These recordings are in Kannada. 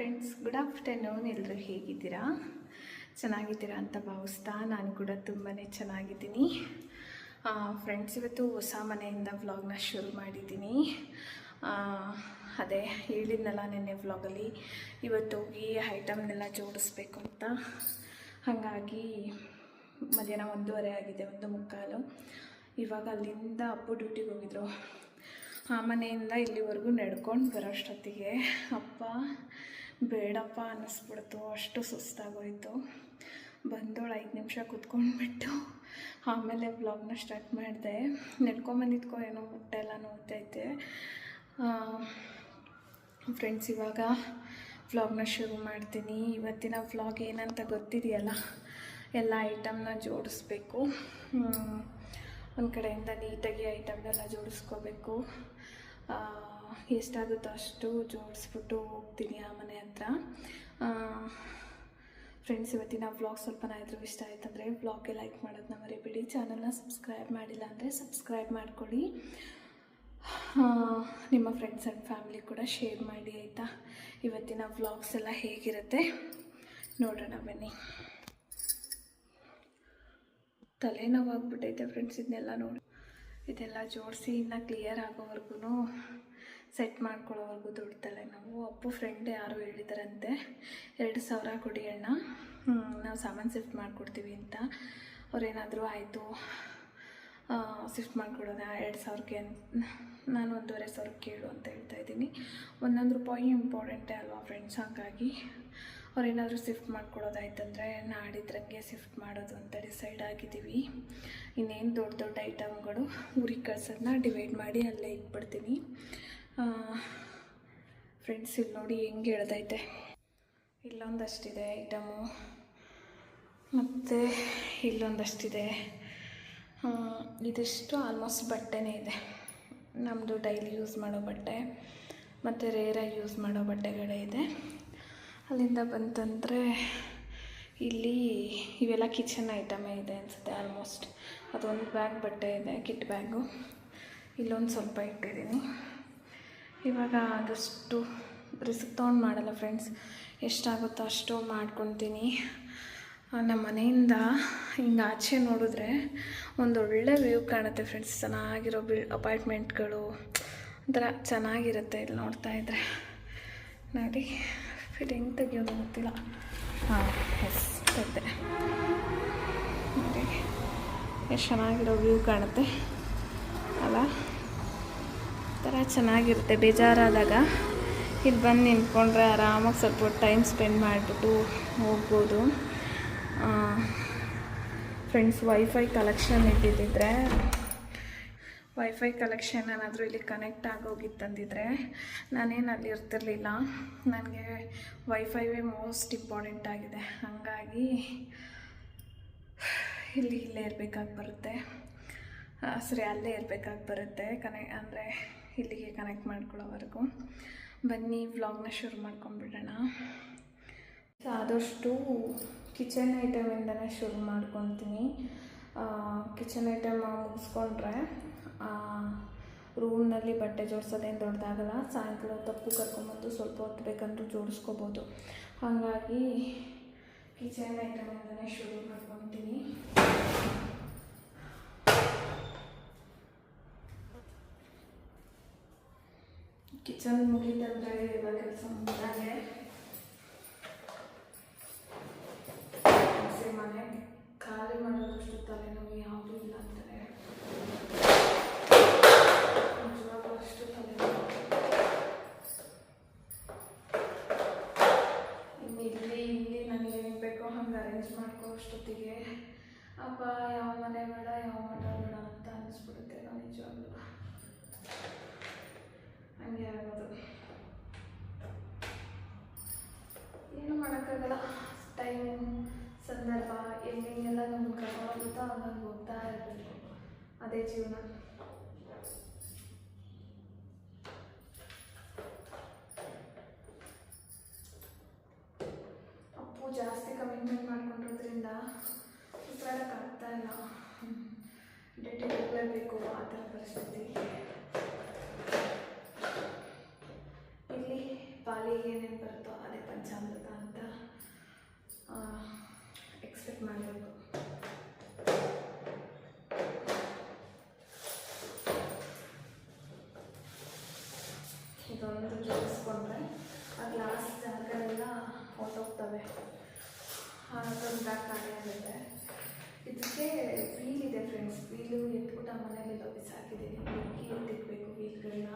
ಫ್ರೆಂಡ್ಸ್ ಗುಡ್ ಆಫ್ಟರ್ನೂನ್ ಎಲ್ಲರೂ ಹೇಗಿದ್ದೀರಾ? ಚೆನ್ನಾಗಿದ್ದೀರಾ ಅಂತ ಭಾವಿಸ್ತಾ ನಾನು ಕೂಡ ತುಂಬಾ ಚೆನ್ನಾಗಿದ್ದೀನಿ. ಫ್ರೆಂಡ್ಸ್ ಇವತ್ತು ಹೊಸ ಮನೆಯಿಂದ ವ್ಲಾಗ್ನ ಶುರು ಮಾಡಿದ್ದೀನಿ. ಅದೇ ಹೇಳಿದ್ನಲ್ಲ ನಿನ್ನೆ ವ್ಲಾಗಲ್ಲಿ ಇವತ್ತು ಹೋಗಿ ಐಟಮ್ನೆಲ್ಲ ಜೋಡಿಸ್ಬೇಕು ಅಂತ. ಹಾಗಾಗಿ ಮಧ್ಯಾಹ್ನ ಒಂದೂವರೆ ಆಗಿದೆ, ಒಂದು ಮುಕ್ಕಾಲು. ಇವಾಗ ಅಲ್ಲಿಂದ ಅಪ್ಪು ಡ್ಯೂಟಿಗೆ ಹೋಗಿದ್ರು. ಆ ಮನೆಯಿಂದ ಇಲ್ಲಿವರೆಗೂ ನಡ್ಕೊಂಡು ಬರೋಷ್ಟೊತ್ತಿಗೆ ಅಪ್ಪ ಬೇಡಪ್ಪ ಅನ್ನಿಸ್ಬಿಡ್ತು. ಅಷ್ಟು ಸುಸ್ತಾಗೋಯಿತು. ಬಂದೋಳು ಐದು ನಿಮಿಷ ಕುತ್ಕೊಂಡ್ಬಿಟ್ಟು ಆಮೇಲೆ ಬ್ಲಾಗ್ನ ಸ್ಟಾರ್ಟ್ ಮಾಡಿದೆ. ನಡ್ಕೊಂಬಂದಿದ್ಕೋ ಏನೋ ಮುಟ್ಟೆ ಎಲ್ಲ ನೋಡ್ತೈತೆ ಫ್ರೆಂಡ್ಸ್ ಇವಾಗ ವ್ಲಾಗ್ನ ಶುರು ಮಾಡ್ತೀನಿ. ಇವತ್ತಿನ ವ್ಲಾಗ್ ಏನಂತ ಗೊತ್ತಿದೆಯಲ್ಲ? ಎಲ್ಲ ಐಟಮ್ನ ಜೋಡಿಸ್ಬೇಕು. ಒಂದು ಕಡೆಯಿಂದ ನೀಟಾಗಿ ಐಟಮ್ನೆಲ್ಲ ಜೋಡಿಸ್ಕೋಬೇಕು. ಎಷ್ಟಾಗುತ್ತೋ ಅಷ್ಟು ಜೋಡಿಸ್ಬಿಟ್ಟು ಹೋಗ್ತೀನಿ ಆ ಮನೆ ಹತ್ರ. ಫ್ರೆಂಡ್ಸ್ ಇವತ್ತಿನ ವ್ಲಾಗ್ ಸ್ವಲ್ಪ ಇದ್ರೂ ಇಷ್ಟ ಆಯ್ತಂದರೆ ವ್ಲಾಗ್ಗೆ ಲೈಕ್ ಮಾಡೋದನ್ನ ಮರಿಬೇಡಿ. ಚಾನಲ್ನ ಸಬ್ಸ್ಕ್ರೈಬ್ ಮಾಡಿಲ್ಲ ಅಂದರೆ ಸಬ್ಸ್ಕ್ರೈಬ್ ಮಾಡ್ಕೊಳ್ಳಿ. ನಿಮ್ಮ ಫ್ರೆಂಡ್ಸ್ ಆ್ಯಂಡ್ ಫ್ಯಾಮಿಲಿ ಕೂಡ ಶೇರ್ ಮಾಡಿ ಆಯಿತಾ? ಇವತ್ತಿನ ವ್ಲಾಗ್ಸ್ ಎಲ್ಲ ಹೇಗಿರುತ್ತೆ? ನೋಡೋಣ ಬನ್ನಿ. ತಲೆನೋವಾಗ್ಬಿಟ್ಟೈತೆ ಫ್ರೆಂಡ್ಸ್ ಇದನ್ನೆಲ್ಲ ನೋಡಿ. ಇದೆಲ್ಲ ಜೋಡಿಸಿ ಇನ್ನು ಕ್ಲಿಯರ್ ಆಗೋವರೆಗೂ ಸೆಟ್ ಮಾಡ್ಕೊಳ್ಳೋವರೆಗೂ ದೊಡ್ಡ ತಲೆನೋವು ಅಪ್ಪು ಫ್ರೆಂಡ್ ಯಾರು ಹೇಳಿದಾರಂತೆ, ಎರಡು ಸಾವಿರ ಕೊಡಿ ಅಣ್ಣ ನಾವು ಸಾಮಾನು ಶಿಫ್ಟ್ ಮಾಡಿಕೊಡ್ತೀವಿ ಅಂತ. ಅವ್ರೇನಾದರೂ ಆಯಿತು ಶಿಫ್ಟ್ ಮಾಡಿಕೊಡೋದ ಎರಡು ಸಾವಿರಕ್ಕೆ ನಾನು ಒಂದೂವರೆ ಸಾವಿರ ಕೇಳು ಅಂತ ಹೇಳ್ತಾ ಇದ್ದೀನಿ. ಒಂದೊಂದು ರೂಪಾಯಿ ಇಂಪಾರ್ಟೆಂಟೇ ಅಲ್ವಾ ಫ್ರೆಂಡ್ಸ್ ಹಾಗಾಗಿ ಅವ್ರೇನಾದರೂ ಶಿಫ್ಟ್ ಮಾಡ್ಕೊಡೋದಾಯ್ತಂದರೆ ನಾಡಿದ್ರಂಗೆ ಶಿಫ್ಟ್ ಮಾಡೋದು ಅಂತ ಡಿಸೈಡ್ ಆಗಿದ್ದೀವಿ. ಇನ್ನೇನು ದೊಡ್ಡ ದೊಡ್ಡ ಐಟಮ್ಗಳು ಊರಿಗೆ ಕಳ್ಸೋದನ್ನ ಡಿವೈಡ್ ಮಾಡಿ ಅಲ್ಲೇ ಇಟ್ಬಿಡ್ತೀನಿ. ಫ್ರೆಂಡ್ಸ್ ಇಲ್ಲಿ ನೋಡಿ ಹೆಂಗೆ ಹೇಳ್ದೈತೆ ಇಲ್ಲೊಂದಷ್ಟಿದೆ ಐಟಮು ಮತ್ತು ಇಲ್ಲೊಂದಷ್ಟಿದೆ. ಇದಿಷ್ಟು ಆಲ್ಮೋಸ್ಟ್ ಬಟ್ಟೆನೇ ಇದೆ. ನಮ್ಮದು ಡೈಲಿ ಯೂಸ್ ಮಾಡೋ ಬಟ್ಟೆ, ಮತ್ತು ರೇರಾಗಿ ಯೂಸ್ ಮಾಡೋ ಬಟ್ಟೆಗಳೇ ಇದೆ. ಅಲ್ಲಿಂದ ಬಂತಂದರೆ ಇಲ್ಲಿ ಇವೆಲ್ಲ ಕಿಚನ್ ಐಟಮೇ ಇದೆ ಅನಿಸುತ್ತೆ ಆಲ್ಮೋಸ್ಟ್ ಅದೊಂದು ಬ್ಯಾಗ್ ಬಟ್ಟೆ ಇದೆ ಕಿಟ್ ಬ್ಯಾಗು ಇಲ್ಲೊಂದು ಸ್ವಲ್ಪ ಇಟ್ಟಿದ್ದೀನಿ. ಇವಾಗ ಆದಷ್ಟು ರಿಸ್ಕ್ ತೊಗೊಂಡು ಮಾಡಲ್ಲ ಫ್ರೆಂಡ್ಸ್. ಎಷ್ಟಾಗುತ್ತೋ ಅಷ್ಟು ಮಾಡ್ಕೊತೀನಿ. ನಮ್ಮ ಮನೆಯಿಂದ ಹಿಂಗೆ ಆಚೆ ನೋಡಿದ್ರೆ ಒಂದು ಒಳ್ಳೆ ವ್ಯೂ ಕಾಣುತ್ತೆ ಫ್ರೆಂಡ್ಸ್. ಚೆನ್ನಾಗಿರೋ ಬಿ ಅಪಾರ್ಟ್ಮೆಂಟ್ಗಳು ಒಂಥರ ಚೆನ್ನಾಗಿರುತ್ತೆ ಇಲ್ಲಿ ನೋಡ್ತಾ ಇದ್ದರೆ ನೋಡಿ ಫಿಟಿಂಗ್ ತೆಗಿಯೋದು ಗೊತ್ತಿಲ್ಲ. ಹಾಂ ಎಸ್ ನೋಡಿ, ಎಷ್ಟು ಚೆನ್ನಾಗಿರೋ ವ್ಯೂ ಕಾಣುತ್ತೆ. ಅಲ್ಲ? ಥರ ಚೆನ್ನಾಗಿರುತ್ತೆ, ಬೇಜಾರಾದಾಗ ಇಲ್ಲಿ ಬಂದು ನಿಂತ್ಕೊಂಡ್ರೆ ಆರಾಮಾಗಿ ಸ್ವಲ್ಪ ಟೈಮ್ ಸ್ಪೆಂಡ್ ಮಾಡಿಬಿಟ್ಟು ಹೋಗ್ಬೋದು. ಫ್ರೆಂಡ್ಸ್ ವೈಫೈ ಕಲೆಕ್ಷನ್ ಇಟ್ಟಿದ್ದಿದ್ರೆ ವೈಫೈ ಕಲೆಕ್ಷನ್ ಏನಾದರೂ ಇಲ್ಲಿ ಕನೆಕ್ಟ್ ಆಗೋಗಿತ್ತಂದಿದ್ರೆ ನಾನೇನು ಅಲ್ಲಿ ಇರ್ತಿರ್ಲಿಲ್ಲ. ನನಗೆ ವೈಫೈವೇ ಮೋಸ್ಟ್ ಇಂಪಾರ್ಟೆಂಟ್ ಆಗಿದೆ. ಹಾಗಾಗಿ ಇಲ್ಲಿ ಇಲ್ಲೇ ಇರಬೇಕಾಗಿ ಬರುತ್ತೆ. ಸರಿ ಅಲ್ಲೇ ಇರಬೇಕಾಗಿ ಬರುತ್ತೆ. ಕನೆ, ಅಂದರೆ ಇಲ್ಲಿಗೆ ಕನೆಕ್ಟ್ ಮಾಡ್ಕೊಳ್ಳೋವರೆಗೂ. ಬನ್ನಿ ವ್ಲಾಗ್ನ ಶುರು ಮಾಡ್ಕೊಂಬಿಡೋಣ ಆದಷ್ಟು ಕಿಚನ್ ಐಟಮಿಂದನೇ ಶುರು ಮಾಡ್ಕೊತೀನಿ. ಕಿಚನ್ ಐಟಮ್ ಮುಗಿಸ್ಕೊಂಡ್ರೆ ರೂಮ್ನಲ್ಲಿ ಬಟ್ಟೆ ಜೋಡಿಸೋದೇನು ದೊಡ್ಡದಾಗಲ್ಲ. ಸಾಯಂಕಾಲ ತಪ್ಪು ಕರ್ಕೊಂಬಂದು ಸ್ವಲ್ಪ ಹೊತ್ತು ಬೇಕಂದ್ರೂ ಜೋಡಿಸ್ಕೋಬೋದು. ಹಾಗಾಗಿ ಕಿಚನ್ ಐಟಮಿಂದನೇ ಶುರು ಮಾಡ್ಕೊತೀನಿ. ಕಿಚನ್ ಮುಗಿತಂದ್ರೆ ಇವಾಗ ಕೆಲಸ ಮುಗಿದಾಗೆ ಮನೆ ಖಾಲಿ ಮಾಡೋದಷ್ಟು ತಲೆನೋವು ಯಾವುದೂ ಇಲ್ಲ ಅಂತಾರೆ ನಿಜವಾಗ್ಲೂ ಅಷ್ಟು ತಲೆನೋವು ಇನ್ನು ಇಲ್ಲಿ ಇಲ್ಲಿ ನನಗೆ ಏನು ಬೇಕೋ ಹಂಗೆ ಅರೇಂಜ್ ಮಾಡ್ಕೋ ಅಷ್ಟೊತ್ತಿಗೆ ಅಪ್ಪ ಯಾವ ಮನೆ ಬೇಡ ಯಾವ ಮಠ ಬೇಡ ಅಂತ ಅನಿಸ್ಬಿಡುತ್ತೆ ನಾನು ನಿಜವಾಗ್ಲೂ ಹಂಗೆ ಆಗೋದು. ಏನು ಮಾಡೋಕ್ಕಾಗಲ್ಲ. ಟೈಮ್ ಸಂದರ್ಭ ಎಲ್ಲಿಗೆಲ್ಲ ನಮ್ಗೆ ಕರ್ಕೊಂಡೋಗುತ್ತೋ ಹಂಗಂಗೆ ಹೋಗ್ತಾ ಇರಬೇಕು. ಅದೇ ಜೀವನ. ಅಪ್ಪು ಜಾಸ್ತಿ ಕಮಿಟ್ಮೆಂಟ್ ಮಾಡ್ಕೊಂಡಿರೋದ್ರಿಂದ ಇಲ್ಲ. ಡ್ಯೂಟಿಗೆ ಹೋಗಲೇಬೇಕು ಆ ಥರ ಪರಿಸ್ಥಿತಿ. ಜಾಗೃತ ಅಂತ ಎಕ್ಸ್ಪೆಕ್ಟ್ ಮಾಡಿರೋದು ಇದೊಂದು ಜೋಡಿಸ್ಕೊಂಡ್ರೆ ಆ ಗ್ಲಾಸ್ ಜಾಗ ಎಲ್ಲ ಹೊಟ್ಟೋಗ್ತವೆ ಅದೊಂದು ಖಾಲಿ ಆಗುತ್ತೆ. ಇದಕ್ಕೆ ವೀಲ್ ಇದೆ ಫ್ರೆಂಡ್ಸ್ ವೀಲು ಎತ್ಬಿಟ್ಟು ಆ ಮನೇಲಿಲ್ಲ ಬಿಸಾಕಿದ್ದೀನಿ. ಎತ್ತಿಕ್ಬೇಕು ವೀಲ್ಗಳನ್ನ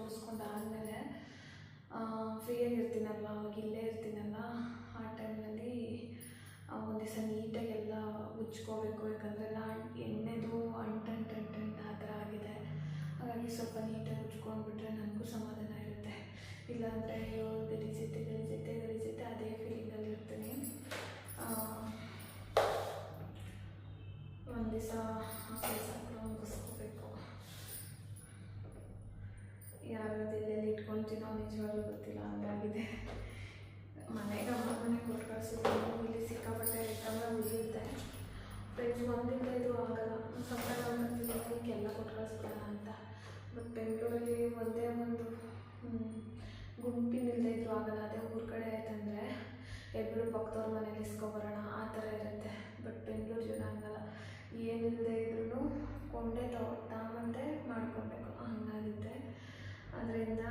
ಆದಮೇಲೆ ಫ್ರೀಯಾಗಿ ಇರ್ತೀನಲ್ಲ ಅವಾಗ ಇಲ್ಲೇ ಇರ್ತೀನಲ್ಲ, ಆ ಟೈಮ್ನಲ್ಲಿ ಒಂದು ದಿವಸ ನೀಟಾಗಿ ಎಲ್ಲ ಉಜ್ಕೋಬೇಕು ಯಾಕಂದರೆ ಎಲ್ಲ ಎಣ್ಣೆದು ಅಂಟಂಟ್ ಅಂಟಂಟ್ ಆ ಥರ ಆಗಿದೆ. ಹಾಗಾಗಿ ಸ್ವಲ್ಪ ನೀಟಾಗಿ ಉಜ್ಕೊಂಡ್ಬಿಟ್ರೆ ನನಗೂ ಸಮಾಧಾನ ಇರುತ್ತೆ. ಇಲ್ಲಾಂದರೆ, ಅಯ್ಯೋ ಗಲೀಜೈತೆ ಗಲೀಜೈತೆ ಗಲೀಜೈತೆ ಅದೇ ಫೀಲಿಂಗಲ್ಲಿ ಇರ್ತೀನಿ. ಒಂದು ದಿವಸ ಕೆಲಸ ನಿಜವಾಗ್ಲೂ ಗೊತ್ತಿಲ್ಲ, ಹಂಗಾಗಿದೆ. ಮನೆಗೆ ಅಮ್ಮ ಮನೆ ಕೊಟ್ಟು ಕಳಿಸಿದ್ರು. ಇಲ್ಲಿ ಸಿಕ್ಕಾಪಟ್ಟೆ ಐಟಮ್ನ ಉಳಿಯುತ್ತೆ. ಫ್ರೆಂಡ್ಸ್ ಒಂದಿಂದ ಇದು ಆಗಲ್ಲ. ಸಂಬಳ ಬಂದಿದ್ದೀನಿ ಎಲ್ಲ ಕೊಟ್ಟು ಕಳಿಸ್ಬಿಡೋಣ ಅಂತ. ಬಟ್ ಬೆಂಗಳೂರಲ್ಲಿ ಒಂದೇ ಒಂದು ಗುಂಪಿನಿಲ್ಲದೆ ಇದ್ರು ಆಗಲ್ಲ. ಅದೇ ಊರ ಕಡೆ ಆಯ್ತಂದರೆ ಇಬ್ಬರು ಪಕ್ಕದವ್ರ ಮನೇಲಿ ಇಸ್ಕೊಬರೋಣ, ಆ ಥರ ಇರುತ್ತೆ. ಬಟ್ ಬೆಂಗಳೂರು ಜನ ಹಂಗಲ್ಲ. ಏನಿಲ್ಲದೆ ಇದ್ರೂ ಕೊಂಡೆ ತಗೊ ತಗೊಂಬಂದೆ ಮಾಡ್ಕೊಬೇಕು. ಹಂಗಾಗುತ್ತೆ. ಅದರಿಂದ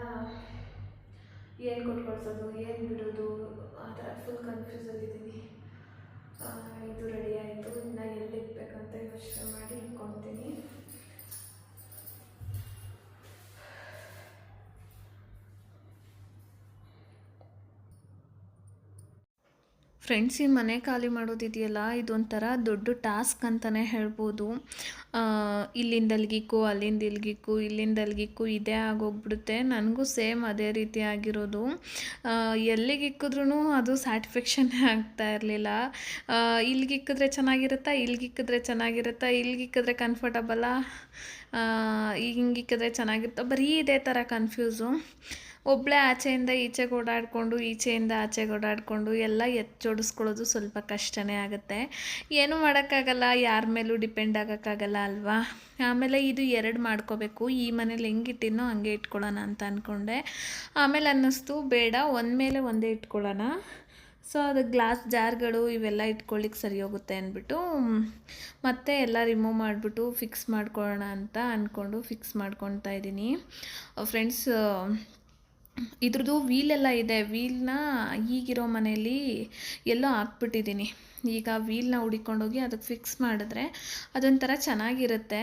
ಏನು ಕೊಟ್ಟು ಕಳ್ಸೋದು ಏನು ಬಿಡೋದು, ಆ ಥರ ಫುಲ್ ಕನ್ಫ್ಯೂಸಲ್ಲಿದ್ದೀನಿ ಇದು ರೆಡಿ ಆಯಿತು. ಇನ್ನು ಎಲ್ಲಿ ಇಕ್ಬೇಕಂತ ಯೋಚನೆ ಮಾಡಿ ಇಟ್ಕೊತೀನಿ ಫ್ರೆಂಡ್ಸ್ ಈ ಮನೆ ಖಾಲಿ ಮಾಡೋದಿದೆಯಲ್ಲ, ಇದೊಂಥರ ದೊಡ್ಡ ಟಾಸ್ಕ್ ಅಂತಲೇ ಹೇಳ್ಬೋದು. ಇಲ್ಲಿಂದ ಅಲ್ಗಿಕ್ಕು ಅಲ್ಲಿಂದ ಇಲ್ಗಿಕ್ಕು ಇಲ್ಲಿಂದ ಅಲ್ಗಿಕ್ಕು ಇದೇ ಆಗೋಗ್ಬಿಡುತ್ತೆ. ನನಗೂ ಸೇಮ್ ಅದೇ ರೀತಿ ಆಗಿರೋದು. ಎಲ್ಲಿಗಿಕ್ಕಿದ್ರೂ ಅದು ಸ್ಯಾಟಿಸ್ಫ್ಯಾಕ್ಷನ್ನೇ ಆಗ್ತಾ ಇರಲಿಲ್ಲ. ಇಲ್ಗಿಕ್ಕಿದ್ರೆ ಚೆನ್ನಾಗಿರುತ್ತಾ ಇಲ್ಗಿಕ್ಕಿದ್ರೆ ಚೆನ್ನಾಗಿರುತ್ತಾ ಇಲ್ಗಿಕ್ಕಿದ್ರೆ ಕಂಫರ್ಟಬಲ್ಲ ಹಿಂಗಿಕ್ಕಿದ್ರೆ ಚೆನ್ನಾಗಿರುತ್ತಾ, ಬರೀ ಇದೇ ಥರ ಕನ್ಫ್ಯೂಸು ಒಬ್ಬಳೇ ಆಚೆಯಿಂದ ಈಚೆಗೆ ಓಡಾಡಿಕೊಂಡು, ಈಚೆಯಿಂದ ಆಚೆಗೆ ಓಡಾಡಿಕೊಂಡು ಎಲ್ಲ ಎಚ್ಚೋಡಿಸ್ಕೊಳ್ಳೋದು ಸ್ವಲ್ಪ ಕಷ್ಟನೇ ಆಗುತ್ತೆ. ಏನೂ ಮಾಡೋಕ್ಕಾಗಲ್ಲ, ಯಾರ ಮೇಲೂ ಡಿಪೆಂಡ್ ಆಗೋಕ್ಕಾಗಲ್ಲ ಅಲ್ವಾ? ಆಮೇಲೆ ಇದು ಎರಡು ಮಾಡ್ಕೋಬೇಕು. ಈ ಮನೇಲಿ ಹೆಂಗೆ ಇಟ್ಟಿನೋ ಹಂಗೆ ಇಟ್ಕೊಳ್ಳೋಣ ಅಂತ ಅಂದ್ಕೊಂಡೆ ಆಮೇಲೆ ಅನ್ನಿಸ್ತು, ಬೇಡ, ಒಂದು ಮೇಲೆ ಒಂದೇ ಇಟ್ಕೊಳ್ಳೋಣ. ಸೊ, ಅದು ಗ್ಲಾಸ್ ಜಾರ್ಗಳು ಇವೆಲ್ಲ ಇಟ್ಕೊಳ್ಳಿಕ್ಕೆ ಸರಿ ಹೋಗುತ್ತೆ ಅಂದ್ಬಿಟ್ಟು, ಮತ್ತೆ ಎಲ್ಲ ರಿಮೂವ್ ಮಾಡಿಬಿಟ್ಟು ಫಿಕ್ಸ್ ಮಾಡ್ಕೊಳ್ಳೋಣ ಅಂತ ಅಂದ್ಕೊಂಡು ಫಿಕ್ಸ್ ಮಾಡ್ಕೊತಾ ಇದ್ದೀನಿ. ಫ್ರೆಂಡ್ಸ್ ಇದ್ರದ್ದು ವೀಲೆಲ್ಲ ಇದೆ. ವೀಲ್ನ ಈಗಿರೋ ಮನೆಯಲ್ಲಿ ಎಲ್ಲೋ ಹಾಕ್ಬಿಟ್ಟಿದ್ದೀನಿ. ಈಗ ವೀಲ್ನ ಹುಡಿಕೊಂಡೋಗಿ ಅದಕ್ಕೆ ಫಿಕ್ಸ್ ಮಾಡಿದ್ರೆ ಅದೊಂಥರ ಚೆನ್ನಾಗಿರುತ್ತೆ.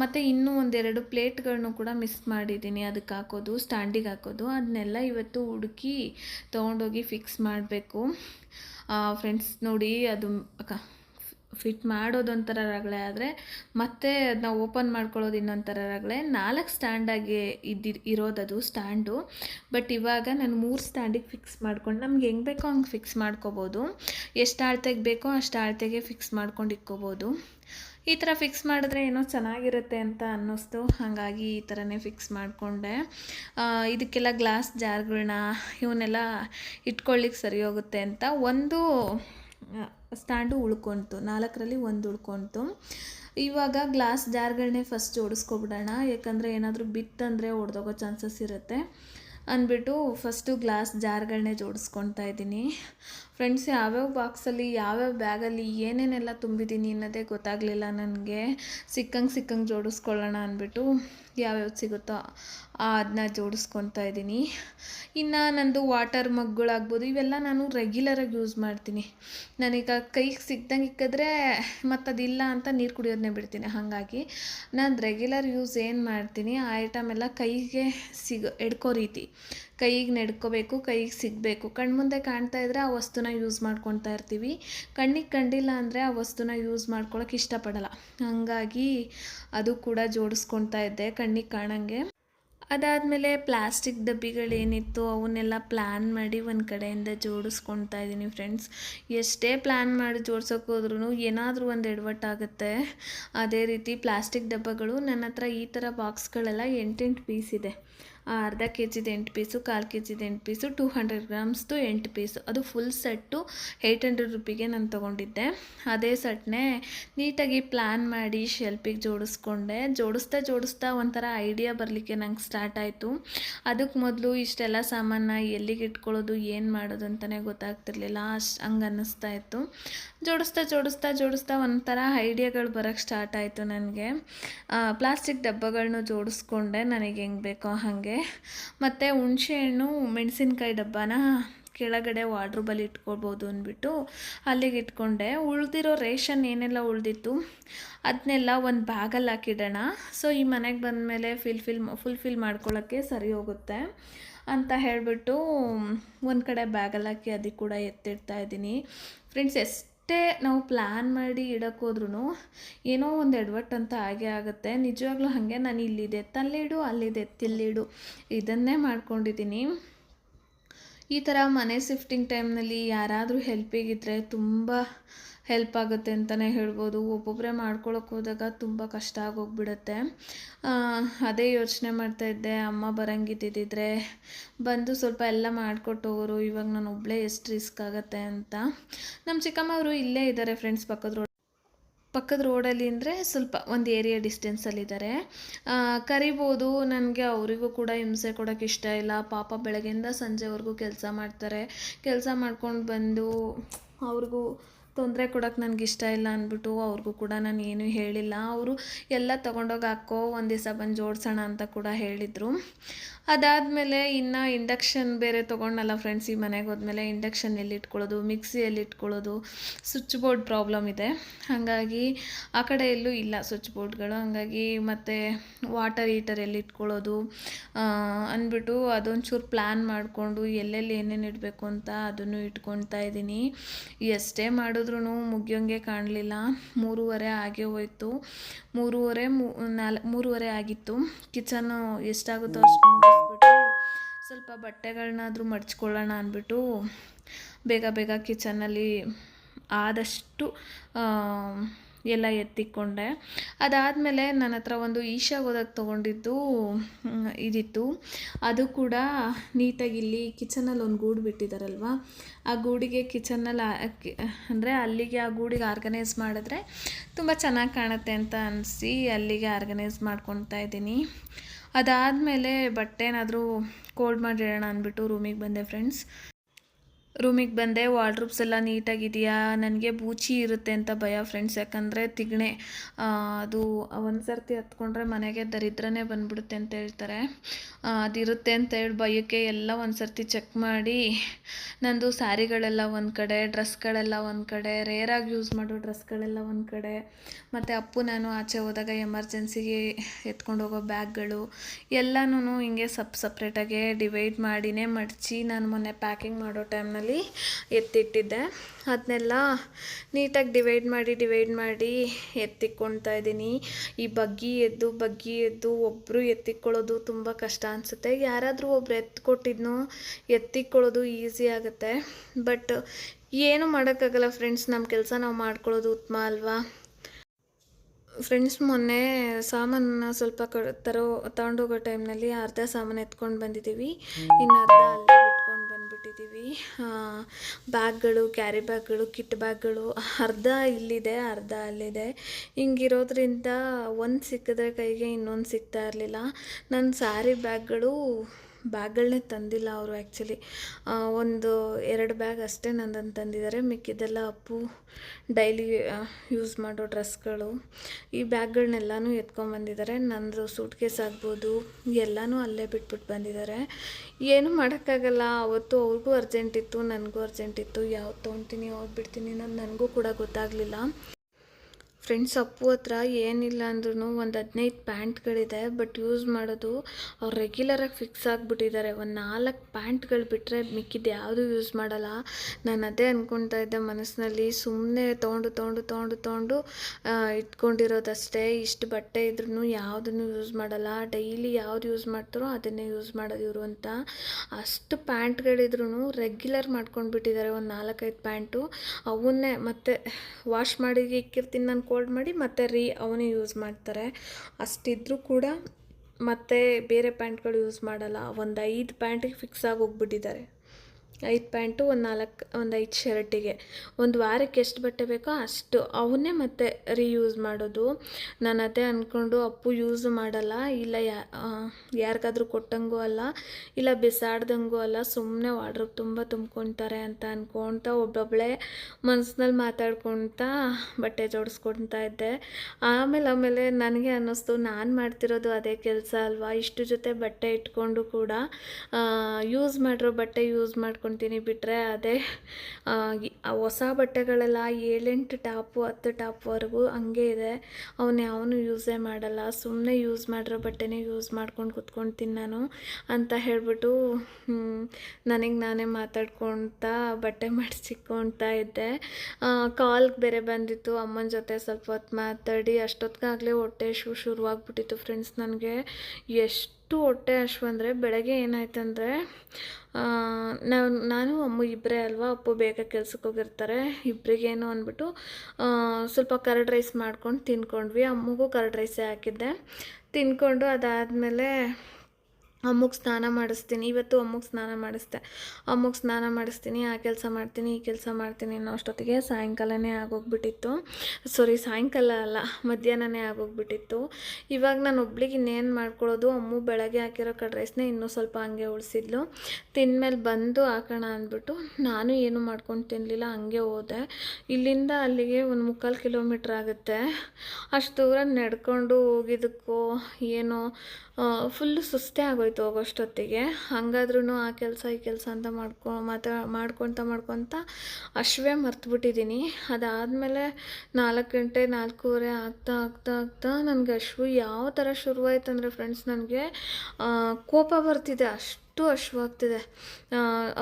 ಮತ್ತು ಇನ್ನೂ ಒಂದೆರಡು ಪ್ಲೇಟ್ಗಳನ್ನು ಕೂಡ ಮಿಸ್ ಮಾಡಿದ್ದೀನಿ. ಅದಕ್ಕೆ ಹಾಕೋದು ಸ್ಟ್ಯಾಂಡಿಗೆ ಹಾಕೋದು, ಅದನ್ನೆಲ್ಲ ಇವತ್ತು ಹುಡುಕಿ ತೊಗೊಂಡೋಗಿ ಫಿಕ್ಸ್ ಮಾಡಬೇಕು. ಫ್ರೆಂಡ್ಸ್ ನೋಡಿ ಅದು, ಅಕ್ಕ ಫಿಟ್ ಮಾಡೋದೊಂಥರ ರಗಳೆ ಆದರೆ ಮತ್ತೆ ಅದನ್ನ ಓಪನ್ ಮಾಡ್ಕೊಳ್ಳೋದು ಇನ್ನೊಂಥರ ರಗಳೆ. ನಾಲ್ಕು ಸ್ಟ್ಯಾಂಡಾಗಿ ಇದ್ದಿ, ಇರೋದದು ಸ್ಟ್ಯಾಂಡು ಬಟ್ ಇವಾಗ ನಾನು ಮೂರು ಸ್ಟ್ಯಾಂಡಿಗೆ ಫಿಕ್ಸ್ ಮಾಡ್ಕೊಂಡು, ನಮ್ಗೆ ಹೆಂಗೆ ಬೇಕೋ ಹಂಗೆ ಫಿಕ್ಸ್ ಮಾಡ್ಕೋಬೋದು. ಎಷ್ಟು ಅಳತೆಗೆ ಬೇಕೋ ಅಷ್ಟು ಅಳತೆಗೆ ಫಿಕ್ಸ್ ಮಾಡ್ಕೊಂಡು ಇಕ್ಕೋಬೋದು ಈ ಥರ ಫಿಕ್ಸ್ ಮಾಡಿದ್ರೆ ಏನೋ ಚೆನ್ನಾಗಿರುತ್ತೆ ಅಂತ ಅನ್ನಿಸ್ತು. ಹಾಗಾಗಿ ಈ ಥರನೇ ಫಿಕ್ಸ್ ಮಾಡಿಕೊಂಡೆ. ಇದಕ್ಕೆಲ್ಲ ಗ್ಲಾಸ್ ಜಾರ್ಗಳನ್ನ ಇವನ್ನೆಲ್ಲ ಇಟ್ಕೊಳ್ಳಿಕ್ಕೆ ಸರಿ ಹೋಗುತ್ತೆ ಅಂತ. ಒಂದು ಸ್ಟ್ಯಾಂಡು ಉಳ್ಕೊಳ್ತು ನಾಲ್ಕರಲ್ಲಿ ಒಂದು ಉಳ್ಕೊಳ್ತು ಇವಾಗ ಗ್ಲಾಸ್ ಜಾರ್ಗಳನ್ನೇ ಫಸ್ಟ್ ಜೋಡಿಸ್ಕೊಬಿಡೋಣ ಯಾಕಂದರೆ ಏನಾದರೂ ಬಿತ್ತಂದರೆ ಒಡೆದೋಗೋ ಚಾನ್ಸಸ್ ಇರುತ್ತೆ. ಅಂದ್ಬಿಟ್ಟು ಫಸ್ಟು ಗ್ಲಾಸ್ ಜಾರ್ಗಳನ್ನೇ ಜೋಡಿಸ್ಕೊತಾ ಇದ್ದೀನಿ. ಫ್ರೆಂಡ್ಸ್ ಯಾವ್ಯಾವ ಬಾಕ್ಸಲ್ಲಿ ಯಾವ್ಯಾವ ಬ್ಯಾಗಲ್ಲಿ ಏನೇನೆಲ್ಲ ತುಂಬಿದ್ದೀನಿ ಅನ್ನೋದೇ ಗೊತ್ತಾಗಲಿಲ್ಲ ನನಗೆ. ಸಿಕ್ಕಂಗೆ ಸಿಕ್ಕಂಗೆ ಜೋಡಿಸ್ಕೊಳ್ಳೋಣ ಅಂದ್ಬಿಟ್ಟು ಯಾವ್ಯಾವ್ದು ಸಿಗುತ್ತೋ ಅದನ್ನ ಜೋಡಿಸ್ಕೊತಾ ಇದ್ದೀನಿ. ಇನ್ನು ನಂದು ವಾಟರ್ ಮಗ್ಗಳಾಗ್ಬೋದು ಇವೆಲ್ಲ ನಾನು ರೆಗ್ಯುಲರಾಗಿ ಯೂಸ್ ಮಾಡ್ತೀನಿ. ನನಗೆ ಕೈಗೆ ಸಿಗ್ದಂಗೆ ಇಕ್ಕಿದ್ರೆ ಮತ್ತು ಅದಿಲ್ಲ ಅಂತ ನೀರು ಕುಡಿಯೋದನ್ನೇ ಬಿಡ್ತೀನಿ. ಹಾಗಾಗಿ ನಾನು ರೆಗ್ಯುಲರ್ ಯೂಸ್ ಏನು ಮಾಡ್ತೀನಿ, ಆ ಐಟಮ್ ಎಲ್ಲ ಕೈಗೆ ಸಿಗ, ಎಡ್ಕೋ ರೀತಿ. ಕೈಗೆ ನೆಡ್ಕೋಬೇಕು, ಕೈಗೆ ಸಿಗಬೇಕು. ಕಣ್ಮುಂದೆ ಕಾಣ್ತಾ ಇದ್ದರೆ ಆ ವಸ್ತುನ ಯೂಸ್ ಮಾಡ್ಕೊತಾ ಇರ್ತೀವಿ. ಕಣ್ಣಿಗೆ ಕಂಡಿಲ್ಲ ಅಂದರೆ ಆ ವಸ್ತುನ ಯೂಸ್ ಮಾಡ್ಕೊಳಕ್ಕೆ ಇಷ್ಟಪಡಲ್ಲ. ಹಾಗಾಗಿ ಅದು ಕೂಡ ಜೋಡಿಸ್ಕೊತಾ ಇದ್ದೆ ಕಣ್ಣಿಗೆ ಕಾಣಂಗೆ. ಅದಾದಮೇಲೆ ಪ್ಲಾಸ್ಟಿಕ್ ಡಬ್ಬಿಗಳೇನಿತ್ತು ಅವನ್ನೆಲ್ಲ ಪ್ಲ್ಯಾನ್ ಮಾಡಿ ಒಂದು ಕಡೆಯಿಂದ ಜೋಡಿಸ್ಕೊತಾ ಇದ್ದೀನಿ ಫ್ರೆಂಡ್ಸ್ ಎಷ್ಟೇ ಪ್ಲ್ಯಾನ್ ಮಾಡಿ ಜೋಡ್ಸೋಕೆ ಹೋದ್ರೂ ಏನಾದರೂ ಒಂದು ಎಡವಟ್ಟಾಗುತ್ತೆ ಅದೇ ರೀತಿ ಪ್ಲಾಸ್ಟಿಕ್ ಡಬ್ಬಗಳು ನನ್ನ ಹತ್ರ ಈ ಥರ ಬಾಕ್ಸ್ಗಳೆಲ್ಲ ಎಂಟೆಂಟು ಪೀಸ್ ಇದೆ. ಅರ್ಧ ಕೆ ಜಿದು ಎಂಟು ಪೀಸು, ಕಾಲು ಕೆ ಜಿದು ಎಂಟು ಪೀಸು, ಟೂ ಹಂಡ್ರೆಡ್ ಗ್ರಾಮ್ಸ್ದು ಎಂಟು ಪೀಸು. ಅದು ಫುಲ್ ಸೆಟ್ಟು ಏಯ್ಟ್ ಹಂಡ್ರೆಡ್ ರುಪಿಗೆ ನಾನು ತೊಗೊಂಡಿದ್ದೆ. ಅದೇ ಸೆಟ್ನೇ ನೀಟಾಗಿ ಪ್ಲ್ಯಾನ್ ಮಾಡಿ ಶೆಲ್ಪಿಗೆ ಜೋಡಿಸ್ಕೊಂಡೆ. ಜೋಡಿಸ್ತಾ ಜೋಡಿಸ್ತಾ ಒಂಥರ ಐಡಿಯಾ ಬರಲಿಕ್ಕೆ ನಂಗೆ ಸ್ಟಾರ್ಟ್ ಆಯಿತು. ಅದಕ್ಕೆ ಮೊದಲು ಇಷ್ಟೆಲ್ಲ ಸಾಮಾನ ಎಲ್ಲಿಗೆ ಇಟ್ಕೊಳ್ಳೋದು, ಏನು ಮಾಡೋದು ಅಂತಲೇ ಗೊತ್ತಾಗ್ತಿರ್ಲಿಲ್ಲ. ಅಷ್ಟು ಹಂಗೆ ಅನ್ನಿಸ್ತಾ ಇತ್ತು. ಜೋಡಿಸ್ತಾ ಜೋಡಿಸ್ತಾ ಜೋಡಿಸ್ತಾ ಒಂಥರ ಐಡಿಯಾಗಳು ಬರೋಕ್ಕೆ ಸ್ಟಾರ್ಟ್ ಆಯಿತು ನನಗೆ. ಪ್ಲಾಸ್ಟಿಕ್ ಡಬ್ಬಗಳನ್ನೂ ಜೋಡಿಸ್ಕೊಂಡೆ. ನನಗೆ ಹೆಂಗೆ ಬೇಕೋ ಹಾಗೆ. ಮತ್ತು ಹುಣಸೆಹಣ್ಣು ಮೆಣಸಿನ್ಕಾಯಿ ಡಬ್ಬನ ಕೆಳಗಡೆ ವಾಡ್ರೂಬಲ್ಲಿ ಇಟ್ಕೊಳ್ಬೋದು ಅಂದ್ಬಿಟ್ಟು ಅಲ್ಲಿಗೆ ಇಟ್ಕೊಂಡೆ. ಉಳಿದಿರೋ ರೇಷನ್ ಏನೆಲ್ಲ ಉಳಿದಿತ್ತು ಅದನ್ನೆಲ್ಲ ಒಂದು ಬ್ಯಾಗಲ್ಲಿ ಹಾಕಿಡೋಣ. ಸೊ ಈ ಮನೆಗೆ ಬಂದಮೇಲೆ ಫಿಲ್ ಫಿಲ್ ಫುಲ್ ಫಿಲ್ ಮಾಡ್ಕೊಳ್ಳೋಕ್ಕೆ ಸರಿ ಹೋಗುತ್ತೆ ಅಂತ ಹೇಳಿಬಿಟ್ಟು ಒಂದು ಕಡೆ ಬ್ಯಾಗಲ್ಲಿ ಹಾಕಿ ಅದಕ್ಕೆ ಕೂಡ ಎತ್ತಿಡ್ತಾ ಇದ್ದೀನಿ. ಫ್ರೆಂಡ್ಸ್ ಎಷ್ಟೇ ನಾವು ಪ್ಲ್ಯಾನ್ ಮಾಡಿ ಇಡೋಕ್ಕೋದ್ರೂ ಏನೋ ಒಂದು ಎಡವಟ್ಟು ಅಂತ ಆಗೇ ಆಗುತ್ತೆ. ನಿಜವಾಗ್ಲೂ ಹಾಗೆ ನಾನು ಇಲ್ಲಿದೆ. ತಲ್ಲಿಡು, ಅಲ್ಲಿದೆ. ತಿಲ್ಲಿಡು. ಇದನ್ನೇ ಮಾಡ್ಕೊಂಡಿದ್ದೀನಿ ಈ ಥರ ಮನೆ ಶಿಫ್ಟಿಂಗ್ ಟೈಮ್ನಲ್ಲಿ ಯಾರಾದರೂ ಹೆಲ್ಪಿಗಿದ್ರೆ ತುಂಬ ಹೆಲ್ಪ್ ಆಗುತ್ತೆ ಅಂತಲೇ ಹೇಳ್ಬೋದು. ಒಬ್ಬೊಬ್ಬರೇ ಮಾಡ್ಕೊಳಕ್ಕೆ ಹೋದಾಗ ತುಂಬ ಕಷ್ಟ ಆಗೋಗ್ಬಿಡುತ್ತೆ. ಅದೇ ಯೋಚನೆ ಮಾಡ್ತಾಯಿದ್ದೆ ಅಮ್ಮ ಬರಂಗಿದ್ದಿದ್ದರೆ ಬಂದು ಸ್ವಲ್ಪ ಎಲ್ಲ ಮಾಡಿಕೊಟ್ಟು ಹೋಗೋರು ಇವಾಗ ನಾನು ಒಬ್ಬಳೇ ಎಷ್ಟು ರಿಸ್ಕ್ ಆಗುತ್ತೆ ಅಂತ. ನಮ್ಮ ಚಿಕ್ಕಮ್ಮ ಅವರು ಇಲ್ಲೇ ಇದ್ದಾರೆ ಫ್ರೆಂಡ್ಸ್ ಪಕ್ಕದ ರೋಡ್ ಪಕ್ಕದ ರೋಡಲ್ಲಿ ಅಂದರೆ ಸ್ವಲ್ಪ ಒಂದು ಏರಿಯಾ ಡಿಸ್ಟೆನ್ಸಲ್ಲಿದ್ದಾರೆ ಕರಿಬೋದು. ನನಗೆ ಅವರಿಗೂ ಕೂಡ ಹಿಂಸೆ ಕೊಡೋಕ್ಕೆ ಇಷ್ಟ ಇಲ್ಲ. ಪಾಪ ಬೆಳಗ್ಗೆಯಿಂದ ಸಂಜೆವರೆಗೂ ಕೆಲಸ ಮಾಡ್ತಾರೆ. ಕೆಲಸ ಮಾಡ್ಕೊಂಡು ಬಂದು ಅವ್ರಿಗೂ ತೊಂದರೆ ಕೊಡೋಕ್ಕೆ ನನಗೆ ಇಷ್ಟ ಇಲ್ಲ ಅಂದ್ಬಿಟ್ಟು ಅವ್ರಿಗೂ ಕೂಡ ನಾನು ಏನೂ ಹೇಳಿಲ್ಲ. ಅವರು ಎಲ್ಲ ತೊಗೊಂಡೋಗಿ ಹಾಕೋ ಒಂದು ದಿವಸ ಬಂದು ಜೋಡಿಸೋಣ ಅಂತ ಕೂಡ ಹೇಳಿದರು. ಅದಾದಮೇಲೆ ಇನ್ನು ಇಂಡಕ್ಷನ್ ಬೇರೆ ತೊಗೊಂಡಲ್ಲ ಫ್ರೆಂಡ್ಸ್ ಈ ಮನೆಗೆ ಹೋದ್ಮೇಲೆ ಇಂಡಕ್ಷನ್ ಎಲ್ಲಿ ಇಟ್ಕೊಳ್ಳೋದು ಮಿಕ್ಸಿ ಎಲ್ಲಿ ಇಟ್ಕೊಳ್ಳೋದು ಸ್ವಿಚ್ ಬೋರ್ಡ್ ಪ್ರಾಬ್ಲಮ್ ಇದೆ. ಹಾಗಾಗಿ ಆ ಕಡೆ ಎಲ್ಲೂ ಇಲ್ಲ ಸ್ವಿಚ್ ಬೋರ್ಡ್ಗಳು ಹಾಗಾಗಿ ಮತ್ತು ವಾಟರ್ ಹೀಟರ್ ಎಲ್ಲಿ ಇಟ್ಕೊಳ್ಳೋದು ಅಂದ್ಬಿಟ್ಟು ಅದೊಂಚೂರು ಪ್ಲ್ಯಾನ್ ಮಾಡಿಕೊಂಡು ಎಲ್ಲೆಲ್ಲಿ ಏನೇನು ಇಡಬೇಕು ಅಂತ ಅದನ್ನು ಇಟ್ಕೊತಾ ಇದ್ದೀನಿ. ಎಷ್ಟೇ ಮಾಡಿದ್ರೂ ಮುಗಿಯೋಂಗೆ ಕಾಣಲಿಲ್ಲ. ಮೂರುವರೆ ಆಗೇ ಹೋಯಿತು. ಮೂರುವರೆ ಮೂ ನಾಲ್ಕು ಮೂರುವರೆ ಆಗಿತ್ತು. ಕಿಚನ್ನು ಎಷ್ಟಾಗುತ್ತೋ ಅಷ್ಟು ಸ್ವಲ್ಪ ಬಟ್ಟೆಗಳನ್ನಾದರೂ ಮಡ್ಚ್ಕೊಳ್ಳೋಣ ಅಂದ್ಬಿಟ್ಟು ಬೇಗ ಬೇಗ ಕಿಚನಲ್ಲಿ ಆದಷ್ಟು ಎಲ್ಲ ಎತ್ತಿಕೊಂಡೆ. ಅದಾದಮೇಲೆ ನನ್ನ ಹತ್ರ ಒಂದು ಈಶಾ ಓದಕ್ಕೆ ತೊಗೊಂಡಿದ್ದು ಇದಿತ್ತು. ಅದು ಕೂಡ ನೀಟಾಗಿ ಇಲ್ಲಿ ಕಿಚನಲ್ಲಿ ಒಂದು ಗೂಡು ಬಿಟ್ಟಿದ್ದಾರಲ್ವ ಆ ಗೂಡಿಗೆ ಕಿಚನಲ್ಲಿ ಅಂದರೆ ಅಲ್ಲಿಗೆ ಆ ಗೂಡಿಗೆ ಆರ್ಗನೈಸ್ ಮಾಡಿದ್ರೆ ತುಂಬ ಚೆನ್ನಾಗಿ ಕಾಣುತ್ತೆ ಅಂತ ಅನಿಸಿ ಅಲ್ಲಿಗೆ ಆರ್ಗನೈಸ್ ಮಾಡ್ಕೊತಾ ಇದ್ದೀನಿ. ಅದಾದಮೇಲೆ ಬಟ್ಟೆನಾದರೂ ಕೋಲ್ಡ್ ಮಾಡಿರೋಣ ಅಂದ್ಬಿಟ್ಟು ರೂಮಿಗೆ ಬಂದೆ ಫ್ರೆಂಡ್ಸ್ ರೂಮಿಗೆ ಬಂದೆ ವಾಡ್ರೂಬ್ಸ್ ಎಲ್ಲ ನೀಟಾಗಿದೆಯಾ? ನನಗೆ ಬೂಚಿ ಇರುತ್ತೆ ಅಂತ ಭಯ ಫ್ರೆಂಡ್ಸ್ ಯಾಕಂದರೆ ತಿಗಣೆ. ಅದು ಒಂದು ಸರ್ತಿ ಹತ್ಕೊಂಡ್ರೆ ಮನೆಗೆ ದರಿದ್ರನೇ ಬಂದ್ಬಿಡುತ್ತೆ ಅಂತ ಹೇಳ್ತಾರೆ. ಅದಿರುತ್ತೆ ಅಂತ ಹೇಳಿ ಭಯಕ್ಕೆ ಎಲ್ಲ ಒಂದು ಸರ್ತಿ ಚೆಕ್ ಮಾಡಿ. ನಂದು ಸ್ಯಾರಿಗಳೆಲ್ಲ ಒಂದು ಕಡೆ ಡ್ರೆಸ್ಗಳೆಲ್ಲ ಒಂದು ಕಡೆ ರೇರಾಗಿ ಯೂಸ್ ಮಾಡೋ ಡ್ರೆಸ್ಗಳೆಲ್ಲ ಒಂದು ಕಡೆ. ಮತ್ತು ಅಪ್ಪು ನಾನು ಆಚೆ ಹೋದಾಗ ಎಮರ್ಜೆನ್ಸಿಗೆ ಎತ್ಕೊಂಡು ಹೋಗೋ ಬ್ಯಾಗ್ಗಳು ಎಲ್ಲನೂ ಹಿಂಗೆ ಸಪ್ ಸಪ್ರೇಟಾಗೆ ಡಿವೈಡ್ ಮಾಡಿನೇ ಮಡಚಿ ನಾನು ಮೊನ್ನೆ ಪ್ಯಾಕಿಂಗ್ ಮಾಡೋ ಟೈಮ್ನಲ್ಲಿ ಎತ್ತಿಟ್ಟಿದ್ದೆ. ಅದನ್ನೆಲ್ಲ ನೀಟಾಗಿ ಡಿವೈಡ್ ಮಾಡಿ ಡಿವೈಡ್ ಮಾಡಿ ಎತ್ತಿಕೊಳ್ತಾ ಇದ್ದೀನಿ. ಈ ಬಗ್ಗಿ ಎದ್ದು ಬಗ್ಗಿ ಎದ್ದು ಒಬ್ಬರು ಎತ್ತಿಕೊಳ್ಳೋದು ತುಂಬ ಕಷ್ಟ ಅನಿಸುತ್ತೆ. ಯಾರಾದರೂ ಒಬ್ರು ಎತ್ಕೊಟ್ಟಿದ್ನು ಎತ್ತಿಕೊಳ್ಳೋದು ಈಸಿ ಆಗುತ್ತೆ. ಬಟ್ ಏನು ಮಾಡೋಕ್ಕಾಗಲ್ಲ ಫ್ರೆಂಡ್ಸ್ ನಮ್ಮ ಕೆಲಸ ನಾವು ಮಾಡ್ಕೊಳ್ಳೋದು ಉತ್ತಮ ಅಲ್ವಾ? ಫ್ರೆಂಡ್ಸ್, ಮೊನ್ನೆ ಸಾಮಾನನ್ನ ಸ್ವಲ್ಪ ಕ, ತರೋ, ತಗೊಂಡೋಗೋ ಟೈಮ್ನಲ್ಲಿ ಅರ್ಧ ಸಾಮಾನು ಎತ್ಕೊಂಡು ಬಂದಿದ್ದೀವಿ. ಇನ್ನು ಅರ್ಧ ಅಲ್ಲೇ ಬ್ಯಾಗ್ಗಳು, ಕ್ಯಾರಿ ಬ್ಯಾಗ್ಗಳು, ಕಿಟ್ ಬ್ಯಾಗ್ಗಳು, ಅರ್ಧ ಇಲ್ಲಿದೆ, ಅರ್ಧ ಅಲ್ಲಿದೆ. ಹಿಂಗಿರೋದ್ರಿಂದ ಒಂದು ಸಿಕ್ಕಿದ್ರೆ ಕೈಗೆ ಇನ್ನೊಂದು ಸಿಗ್ತಾ ಇರಲಿಲ್ಲ. ನನ್ನ ಸ್ಯಾರಿ ಬ್ಯಾಗ್ಗಳು ಬ್ಯಾಗ್ಗಳನ್ನೇ ತಂದಿಲ್ಲ ಅವರು ಆ್ಯಕ್ಚುಲಿ. ಒಂದು ಎರಡು ಬ್ಯಾಗ್ ಅಷ್ಟೇ ನಂದನ್ನು ತಂದಿದ್ದಾರೆ. ಮಿಕ್ಕಿದ್ದೆಲ್ಲ ಅಪ್ಪು ಡೈಲಿ ಯೂಸ್ ಮಾಡೋ ಡ್ರೆಸ್ಗಳು. ಈ ಬ್ಯಾಗ್ಗಳನ್ನೆಲ್ಲನೂ ಎತ್ಕೊಂಬಂದಿದ್ದಾರೆ ನಂದು ಸೂಟ್ ಕೇಸ್ ಆಗ್ಬೋದು, ಎಲ್ಲನೂ ಅಲ್ಲೇ ಬಿಟ್ಬಿಟ್ಟು ಬಂದಿದ್ದಾರೆ. ಏನೂ ಮಾಡೋಕ್ಕಾಗಲ್ಲ. ಅವತ್ತು ಅವ್ರಿಗೂ ಅರ್ಜೆಂಟ್ ಇತ್ತು, ನನಗೂ ಅರ್ಜೆಂಟ್ ಇತ್ತು. ಯಾವ್ದು ತೊಗೊತೀನಿ, ಯಾವ್ದು ಬಿಡ್ತೀನಿ ಅನ್ನೋದು ನನಗೂ ಕೂಡ ಗೊತ್ತಾಗಲಿಲ್ಲ. ಫ್ರೆಂಡ್ಸ್ ಅಪ್ಪು ಹತ್ರ ಏನಿಲ್ಲ ಅಂದ್ರೂ ಒಂದು ಹದಿನೈದು ಪ್ಯಾಂಟ್ಗಳಿದೆ ಬಟ್ ಯೂಸ್ ಮಾಡೋದು ಅವ್ರು ರೆಗ್ಯುಲರಾಗಿ ಫಿಕ್ಸ್ ಆಗಿಬಿಟ್ಟಿದ್ದಾರೆ ಒಂದು ನಾಲ್ಕು ಪ್ಯಾಂಟ್ಗಳು ಬಿಟ್ಟರೆ ಮಿಕ್ಕಿದ್ದು ಯಾವುದೂ ಯೂಸ್ ಮಾಡಲ್ಲ. ನಾನು ಅದೇ ಅಂದ್ಕೊಳ್ತಾ ಇದ್ದೆ ಮನಸ್ಸಿನಲ್ಲಿ ಸುಮ್ಮನೆ ತೊಗೊಂಡು ತೊಗೊಂಡು ತೊಗೊಂಡು ತೊಗೊಂಡು ಇಟ್ಕೊಂಡಿರೋದಷ್ಟೇ. ಇಷ್ಟು ಬಟ್ಟೆ ಇದ್ರೂ ಯಾವುದನ್ನು ಯೂಸ್ ಮಾಡಲ್ಲ. ಡೈಲಿ ಯಾವ್ದು ಯೂಸ್ ಮಾಡ್ತಾರೋ ಅದನ್ನೇ ಯೂಸ್ ಮಾಡೋದು ಇವರು ಅಂತ. ಅಷ್ಟು ಪ್ಯಾಂಟ್ಗಳಿದ್ರೂ ರೆಗ್ಯುಲರ್ ಮಾಡ್ಕೊಂಡು ಬಿಟ್ಟಿದ್ದಾರೆ ಒಂದು ನಾಲ್ಕೈದು ಪ್ಯಾಂಟು. ಅವನ್ನೇ ಮತ್ತೆ ವಾಶ್ ಮಾಡಿ ಇಕ್ಕಿರ್ತೀನಿ ನಾನು ಕೋಲ್ಡ್ ಮಾಡಿ ಮತ್ತೆ ರೀ ಅವನು ಯೂಸ್ ಮಾಡ್ತಾರೆ. ಅಷ್ಟಿದ್ರೂ ಕೂಡ ಮತ್ತೆ ಬೇರೆ ಪ್ಯಾಂಟ್ಗಳು ಯೂಸ್ ಮಾಡಲ್ಲ. ಒಂದು ಐದು ಪ್ಯಾಂಟಿಗೆ ಫಿಕ್ಸ್ ಆಗಿ ಹೋಗ್ಬಿಟ್ಟಿದ್ದಾರೆ. ಐದು ಪ್ಯಾಂಟು ಒಂದು ನಾಲ್ಕು ಒಂದು ಐದು ಶರ್ಟಿಗೆ. ಒಂದು ವಾರಕ್ಕೆ ಎಷ್ಟು ಬಟ್ಟೆ ಬೇಕೋ ಅಷ್ಟು. ಅವನ್ನೇ ಮತ್ತೆ ರೀಯೂಸ್ ಮಾಡೋದು. ನಾನು ಅದೇ ಅಂದ್ಕೊಂಡು ಅಪ್ಪು ಯೂಸ್ ಮಾಡಲ್ಲ, ಇಲ್ಲ ಯಾ ಯಾರಿಗಾದ್ರೂ ಕೊಟ್ಟಂಗೂ ಅಲ್ಲ, ಇಲ್ಲ ಬಿಸಾಡ್ದಂಗೂ ಅಲ್ಲ ಸುಮ್ಮನೆ ವಾಡ್ರೋಬ್ ತುಂಬ ತುಂಬ್ಕೊತಾರೆ ಅಂತ ಅಂದ್ಕೊಳ್ತಾ ಒಬ್ಬೊಬ್ಬಳೇ ಮನಸ್ಸಿನಲ್ಲಿ ಮಾತಾಡ್ಕೊಳ್ತಾ ಬಟ್ಟೆ ಜೋಡಿಸ್ಕೊಳ್ತಾ ಇದ್ದೆ. ಆಮೇಲೆ ಆಮೇಲೆ ನನಗೆ ಅನ್ನಿಸ್ತು, ನಾನು ಮಾಡ್ತಿರೋದು ಅದೇ ಕೆಲಸ ಅಲ್ವಾ? ಇಷ್ಟು ಜೊತೆ ಬಟ್ಟೆ ಇಟ್ಕೊಂಡು ಕೂಡ ಯೂಸ್ ಮಾಡಿರೋ ಬಟ್ಟೆ ಯೂಸ್ ಮಾಡ್ಕೊತೀನಿ ಬಿಟ್ಟರೆ ಅದೇ ಹೊಸ ಬಟ್ಟೆಗಳೆಲ್ಲ ಏಳೆಂಟು ಟಾಪು, ಹತ್ತು ಟಾಪ್ವರೆಗೂ ಹಂಗೆ ಇದೆ. ಅವನ್ನ ಯಾವನು ಯೂಸೇ ಮಾಡಲ್ಲ. ಸುಮ್ಮನೆ ಯೂಸ್ ಮಾಡಿರೋ ಬಟ್ಟೆನೇ ಯೂಸ್ ಮಾಡ್ಕೊಂಡು ಕುತ್ಕೊಳ್ತೀನಿ ನಾನು ಅಂತ ಹೇಳಿಬಿಟ್ಟು ನನಗೆ ನಾನೇ ಮಾತಾಡ್ಕೊಳ್ತಾ ಬಟ್ಟೆ ಮಾಡಿಸಿಕೊಳ್ತಾ ಇದ್ದೆ. ಕಾಲ್ಗೆ ಬೇರೆ ಬಂದಿತ್ತು. ಅಮ್ಮನ ಜೊತೆ ಸ್ವಲ್ಪ ಹೊತ್ತು ಮಾತಾಡಿ ಅಷ್ಟೊತ್ತಿಗಾಗಲೇ ಹೊಟ್ಟೆ ಶೂ, ಶುರುವಾಗ್ಬಿಟ್ಟಿತ್ತು ಫ್ರೆಂಡ್ಸ್ ನನಗೆ. ಎಷ್ಟು ಹೊಟ್ಟೆ ಹಶು ಅಂದರೆ ಬೆಳಗ್ಗೆ ಏನಾಯ್ತಂದರೆ ನಾವು, ನಾನು, ಅಮ್ಮ ಇಬ್ಬರೇ ಅಲ್ವಾ, ಅಪ್ಪು ಬೇಗ ಕೆಲ್ಸಕ್ಕೆ ಹೋಗಿರ್ತಾರೆ ಇಬ್ಬರಿಗೇನು ಅಂದ್ಬಿಟ್ಟು ಸ್ವಲ್ಪ ಕರ್ಡ್ ರೈಸ್ ಮಾಡ್ಕೊಂಡು ತಿನ್ಕೊಂಡ್ವಿ. ಅಮ್ಮಗೂ ಕರ್ಡ್ ರೈಸೇ ಹಾಕಿದ್ದೆ. ತಿನ್ಕೊಂಡು ಅದಾದಮೇಲೆ ಅಮ್ಮಗೆ ಸ್ನಾನ ಮಾಡಿಸ್ತೀನಿ. ಇವತ್ತು ಅಮ್ಮಗೆ ಸ್ನಾನ ಮಾಡಿಸ್ದೆ ಅಮ್ಮಗೆ ಸ್ನಾನ ಮಾಡಿಸ್ತೀನಿ. ಆ ಕೆಲಸ ಮಾಡ್ತೀನಿ, ಈ ಕೆಲಸ ಮಾಡ್ತೀನಿ ಅನ್ನೋ ಅಷ್ಟೊತ್ತಿಗೆ ಸಾಯಂಕಾಲನೇ ಆಗೋಗ್ಬಿಟ್ಟಿತ್ತು. ಸಾರಿ ಸಾಯಂಕಾಲ ಅಲ್ಲ, ಮಧ್ಯಾಹ್ನನೇ ಆಗೋಗ್ಬಿಟ್ಟಿತ್ತು. ಇವಾಗ ನಾನು ಒಬ್ಳಿಗೆ ಇನ್ನೇನು ಮಾಡ್ಕೊಳ್ಳೋದು ಅಮ್ಮು ಬೆಳಗ್ಗೆ ಹಾಕಿರೋ ಕಡ್ ರೈಸ್ನ ಇನ್ನೂ ಸ್ವಲ್ಪ ಹಂಗೆ ಉಳಿಸಿದ್ಲು. ತಿಂದಮೇಲೆ ಬಂದು ಹಾಕೋಣ ಅಂದ್ಬಿಟ್ಟು ನಾನು ಏನು ಮಾಡ್ಕೊಂಡು ತಿನ್ನಲಿಲ್ಲ ಹಂಗೆ ಹೋದೆ. ಇಲ್ಲಿಂದ ಅಲ್ಲಿಗೆ ಒಂದು ಮುಕ್ಕಾಲು ಕಿಲೋಮೀಟ್ರ್ ಆಗುತ್ತೆ. ಅಷ್ಟು ದೂರ ನಡ್ಕೊಂಡು ಹೋಗಿದ್ದಕ್ಕೋ ಏನೋ ಫುಲ್ಲು ಸುಸ್ತೇ ಆಗೋಯ್ತು. ಹೋಗೋಷ್ಟೊತ್ತಿಗೆ ಹಾಗಾದ್ರೂ ಆ ಕೆಲಸ ಈ ಕೆಲಸ ಅಂತ ಮಾಡ್ಕೊ, ಮಾತಾ, ಮಾಡ್ಕೊತ ಮಾಡ್ಕೊತ ಅಶ್ವೇ ಮರ್ತುಬಿಟ್ಟಿದ್ದೀನಿ ಅದಾದಮೇಲೆ ನಾಲ್ಕು ಗಂಟೆ, ನಾಲ್ಕೂವರೆ ಆಗ್ತಾ ಆಗ್ತಾ ಆಗ್ತಾ ನನಗೆ ಅಶ್ವು ಯಾವ ಥರ ಶುರುವಾಯ್ತು ಅಂದರೆ ಫ್ರೆಂಡ್ಸ್ ನನಗೆ ಕೋಪ ಬರ್ತಿದೆ ಅಷ್ಟು. ಅಶ್ವಾಗ್ತಿದೆ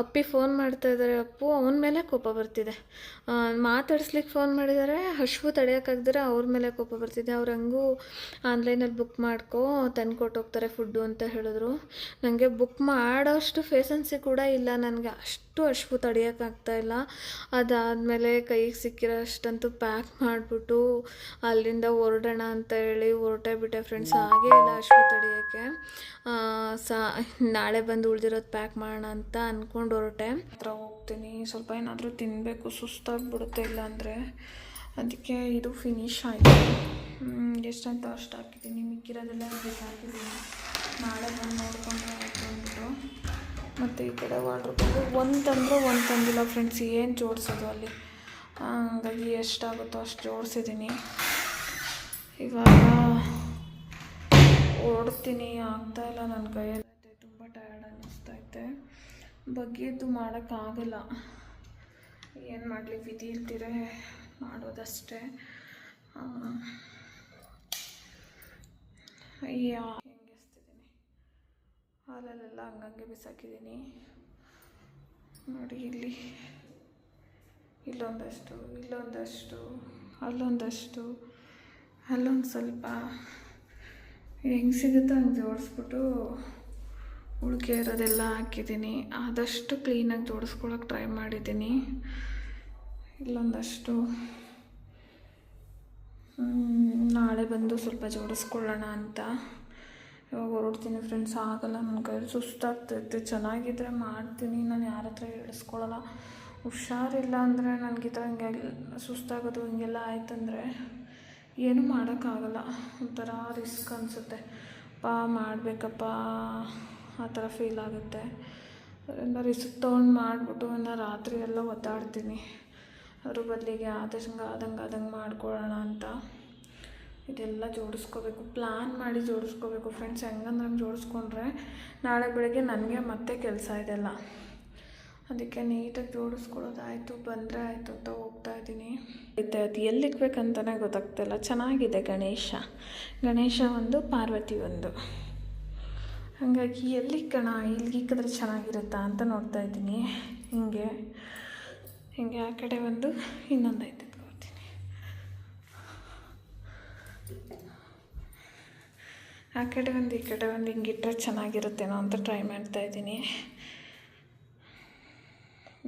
ಅಪ್ಪಿ ಫೋನ್ ಮಾಡ್ತಾ ಇದ್ದಾರೆ ಅಪ್ಪು, ಅವನ ಮೇಲೆ ಕೋಪ ಬರ್ತಿದೆ. ಮಾತಾಡ್ಸ್ಲಿಕ್ಕೆ ಫೋನ್ ಮಾಡಿದ್ದಾರೆ ಹಶ್ವು ತಡೆಯೋಕ್ಕಾಗ್ದಿರ ಅವ್ರ ಮೇಲೆ ಕೋಪ ಬರ್ತಿದೆ. ಅವ್ರು ಹಂಗೂ ಆನ್ಲೈನಲ್ಲಿ ಬುಕ್ ಮಾಡ್ಕೋ ತಂದು ಕೊಟ್ಟೋಗ್ತಾರೆ ಫುಡ್ಡು ಅಂತ ಹೇಳಿದ್ರು. ನನಗೆ ಬುಕ್ ಮಾಡೋಷ್ಟು ಫೇಸನ್ಸಿ ಕೂಡ ಇಲ್ಲ ನನಗೆ. ಅಷ್ಟು ಹಶ್ವು ತಡೆಯೋಕ್ಕಾಗ್ತಾ ಇಲ್ಲ. ಅದಾದಮೇಲೆ ಕೈಗೆ ಸಿಕ್ಕಿರೋ ಅಷ್ಟಂತೂ ಪ್ಯಾಕ್ ಮಾಡಿಬಿಟ್ಟು ಅಲ್ಲಿಂದ ಹೊರಡೋಣ ಅಂತ ಹೇಳಿ ಹೊರಟೇ ಬಿಟ್ಟೆ ಫ್ರೆಂಡ್ಸ್ ಹಾಗೇ ಇಲ್ಲ ಅಶ್ವ ತಡೆಯೋಕ್ಕೆ ಸಾ, ನಾಳೆ ಬಂದು ಉಳ್ದಿರೋದು ಪ್ಯಾಕ್ ಮಾಡೋಣ ಅಂತ ಅಂದ್ಕೊಂಡು ಹೊರಟೆ. ಹತ್ರ ಹೋಗ್ತೀನಿ. ಸ್ವಲ್ಪ ಏನಾದರೂ ತಿನ್ನಬೇಕು ಸುಸ್ತಾಗ್ಬಿಡುತ್ತೆ ಇಲ್ಲ ಅಂದರೆ ಅದಕ್ಕೆ ಇದು ಫಿನಿಶ್ ಆಯಿತು. ಎಷ್ಟಂತ ಅಷ್ಟು ಹಾಕಿದ್ದೀನಿ. ಮಿಕ್ಕಿರೋದೆಲ್ಲ ಹಾಕಿದ್ದೀನಿ. ನಾಳೆ ಬಂದು ನೋಡ್ಕೊಂಡು ಅಂದ್ಬಿಟ್ಟು. ಮತ್ತು ಈ ಕಡೆ ವಾಡ್ರೋಬಲ್ಲಿ ಒಂದು ತಂದರೂ ಒಂದು ತಂದಿಲ್ಲ ಫ್ರೆಂಡ್ಸ್ ಏನು ಜೋಡಿಸೋದು ಅಲ್ಲಿ? ಹಾಗಾಗಿ ಎಷ್ಟಾಗುತ್ತೋ ಅಷ್ಟು ಜೋಡಿಸಿದ್ದೀನಿ. ಇವಾಗ ಓಡ್ತೀನಿ. ಆಗ್ತಾಯಿಲ್ಲ ನನ್ನ ಕೈಯಲ್ಲಿ. ಟಯರ್ಡ್ ಅನ್ನಿಸ್ತೈತೆ ಬಗ್ಗೆದ್ದು ಮಾಡೋಕ್ಕಾಗಲ್ಲ ಏನು ಮಾಡಲಿ, ವಿಧಿ ಇಲ್ದಿರೆ ಮಾಡೋದಷ್ಟೇ. ಅಯ್ಯ, ಹೆಂಗೆಸ್ತಿದ್ದೀನಿ. ಹಾಲಲ್ಲೆಲ್ಲ ಹಂಗಂಗೆ ಬಿಸಾಕಿದ್ದೀನಿ. ನೋಡಿ ಇಲ್ಲಿ. ಇಲ್ಲೊಂದಷ್ಟು ಇಲ್ಲೊಂದಷ್ಟು, ಅಲ್ಲೊಂದಷ್ಟು, ಅಲ್ಲೊಂದು ಸ್ವಲ್ಪ ಹೆಂಗೆ ಸಿಗುತ್ತೋ ಹಂಗೆ ಜೋಡಿಸ್ಬಿಟ್ಟು ಉಳಿಕೆ ಇರೋದೆಲ್ಲ ಹಾಕಿದ್ದೀನಿ. ಆದಷ್ಟು ಕ್ಲೀನಾಗಿ ಜೋಡಿಸ್ಕೊಳಕ್ಕೆ ಟ್ರೈ ಮಾಡಿದ್ದೀನಿ. ಇಲ್ಲೊಂದಷ್ಟು ನಾಳೆ ಬಂದು ಸ್ವಲ್ಪ ಜೋಡಿಸ್ಕೊಳ್ಳೋಣ ಅಂತ. ಇವಾಗ ಹೊರಡ್ತೀನಿ ಫ್ರೆಂಡ್ಸ್ ಆಗಲ್ಲ ನನ್ನ ಕೈಯಲ್ಲಿ ಸುಸ್ತಾಗ್ತೈತೆ. ಚೆನ್ನಾಗಿದ್ದರೆ ಮಾಡ್ತೀನಿ. ನಾನು ಯಾರ ಹತ್ರ ಹೇಳಿಸ್ಕೊಳ್ಳಲ್ಲ. ಹುಷಾರಿಲ್ಲ ಅಂದರೆ ನನಗೆ ಈ ಥರ ಹಂಗೆ ಸುಸ್ತಾಗೋದು, ಹಿಂಗೆಲ್ಲ ಆಯ್ತಂದರೆ ಏನೂ ಮಾಡೋಕ್ಕಾಗಲ್ಲ. ಒಂಥರ ರಿಸ್ಕ್ ಅನಿಸುತ್ತೆ. ಪಾ, ಮಾಡಬೇಕಪ್ಪ. ಆ ಥರ ಫೀಲ್ ಆಗುತ್ತೆ. ಅದರಿಂದ ರಿಸ್ಕ್ ತೊಗೊಂಡು ಮಾಡಿಬಿಟ್ಟು ಇನ್ನು ರಾತ್ರಿ ಎಲ್ಲ ಒದ್ದಾಡ್ತೀನಿ. ಅದ್ರ ಬದಲಿಗೆ ಆದಷ್ಟು ಆದಂಗೆ ಆದಂಗೆ ಮಾಡ್ಕೊಳ್ಳೋಣ ಅಂತ. ಇದೆಲ್ಲ ಜೋಡಿಸ್ಕೋಬೇಕು. ಪ್ಲ್ಯಾನ್ ಮಾಡಿ ಜೋಡಿಸ್ಕೋಬೇಕು. ಫ್ರೆಂಡ್ಸ್ ಹೆಂಗಂದ್ರೆ ಹಂಗೆ ಜೋಡಿಸ್ಕೊಂಡ್ರೆ ನಾಳೆ ಬೆಳಗ್ಗೆ ನನಗೆ ಮತ್ತೆ ಕೆಲಸ ಇದೆಲ್ಲ. ಅದಕ್ಕೆ ನೀಟಾಗಿ ಜೋಡಿಸ್ಕೊಳ್ಳೋದಾಯಿತು. ಬಂದರೆ ಆಯಿತು ಅಂತ ಹೋಗ್ತಾ ಇದ್ದೀನಿ. ಇದೆ ಅದು ಎಲ್ಲಿಕ್ಬೇಕಂತಲೇ ಗೊತ್ತಾಗ್ತಿಲ್ಲ ಚೆನ್ನಾಗಿದೆ ಗಣೇಶ. ಗಣೇಶ ಒಂದು, ಪಾರ್ವತಿ ಒಂದು. ಹಾಗಾಗಿ ಎಲ್ಲಿ ಕಣ ಇಲ್ಲಿ ಕದ್ರೆ ಚೆನ್ನಾಗಿರುತ್ತಾ ಅಂತ ನೋಡ್ತಾ ಇದ್ದೀನಿ. ಹಿಂಗೆ ಹಿಂಗೆ ಆ ಕಡೆ ಒಂದು, ಇನ್ನೊಂದು ಐತೆ ಆ ಕಡೆ ಒಂದು, ಈ ಕಡೆ ಒಂದು ಹಿಂಗಿಟ್ರೆ ಚೆನ್ನಾಗಿರುತ್ತೇನೋ ಅಂತ ಟ್ರೈ ಮಾಡ್ತಾ ಇದ್ದೀನಿ.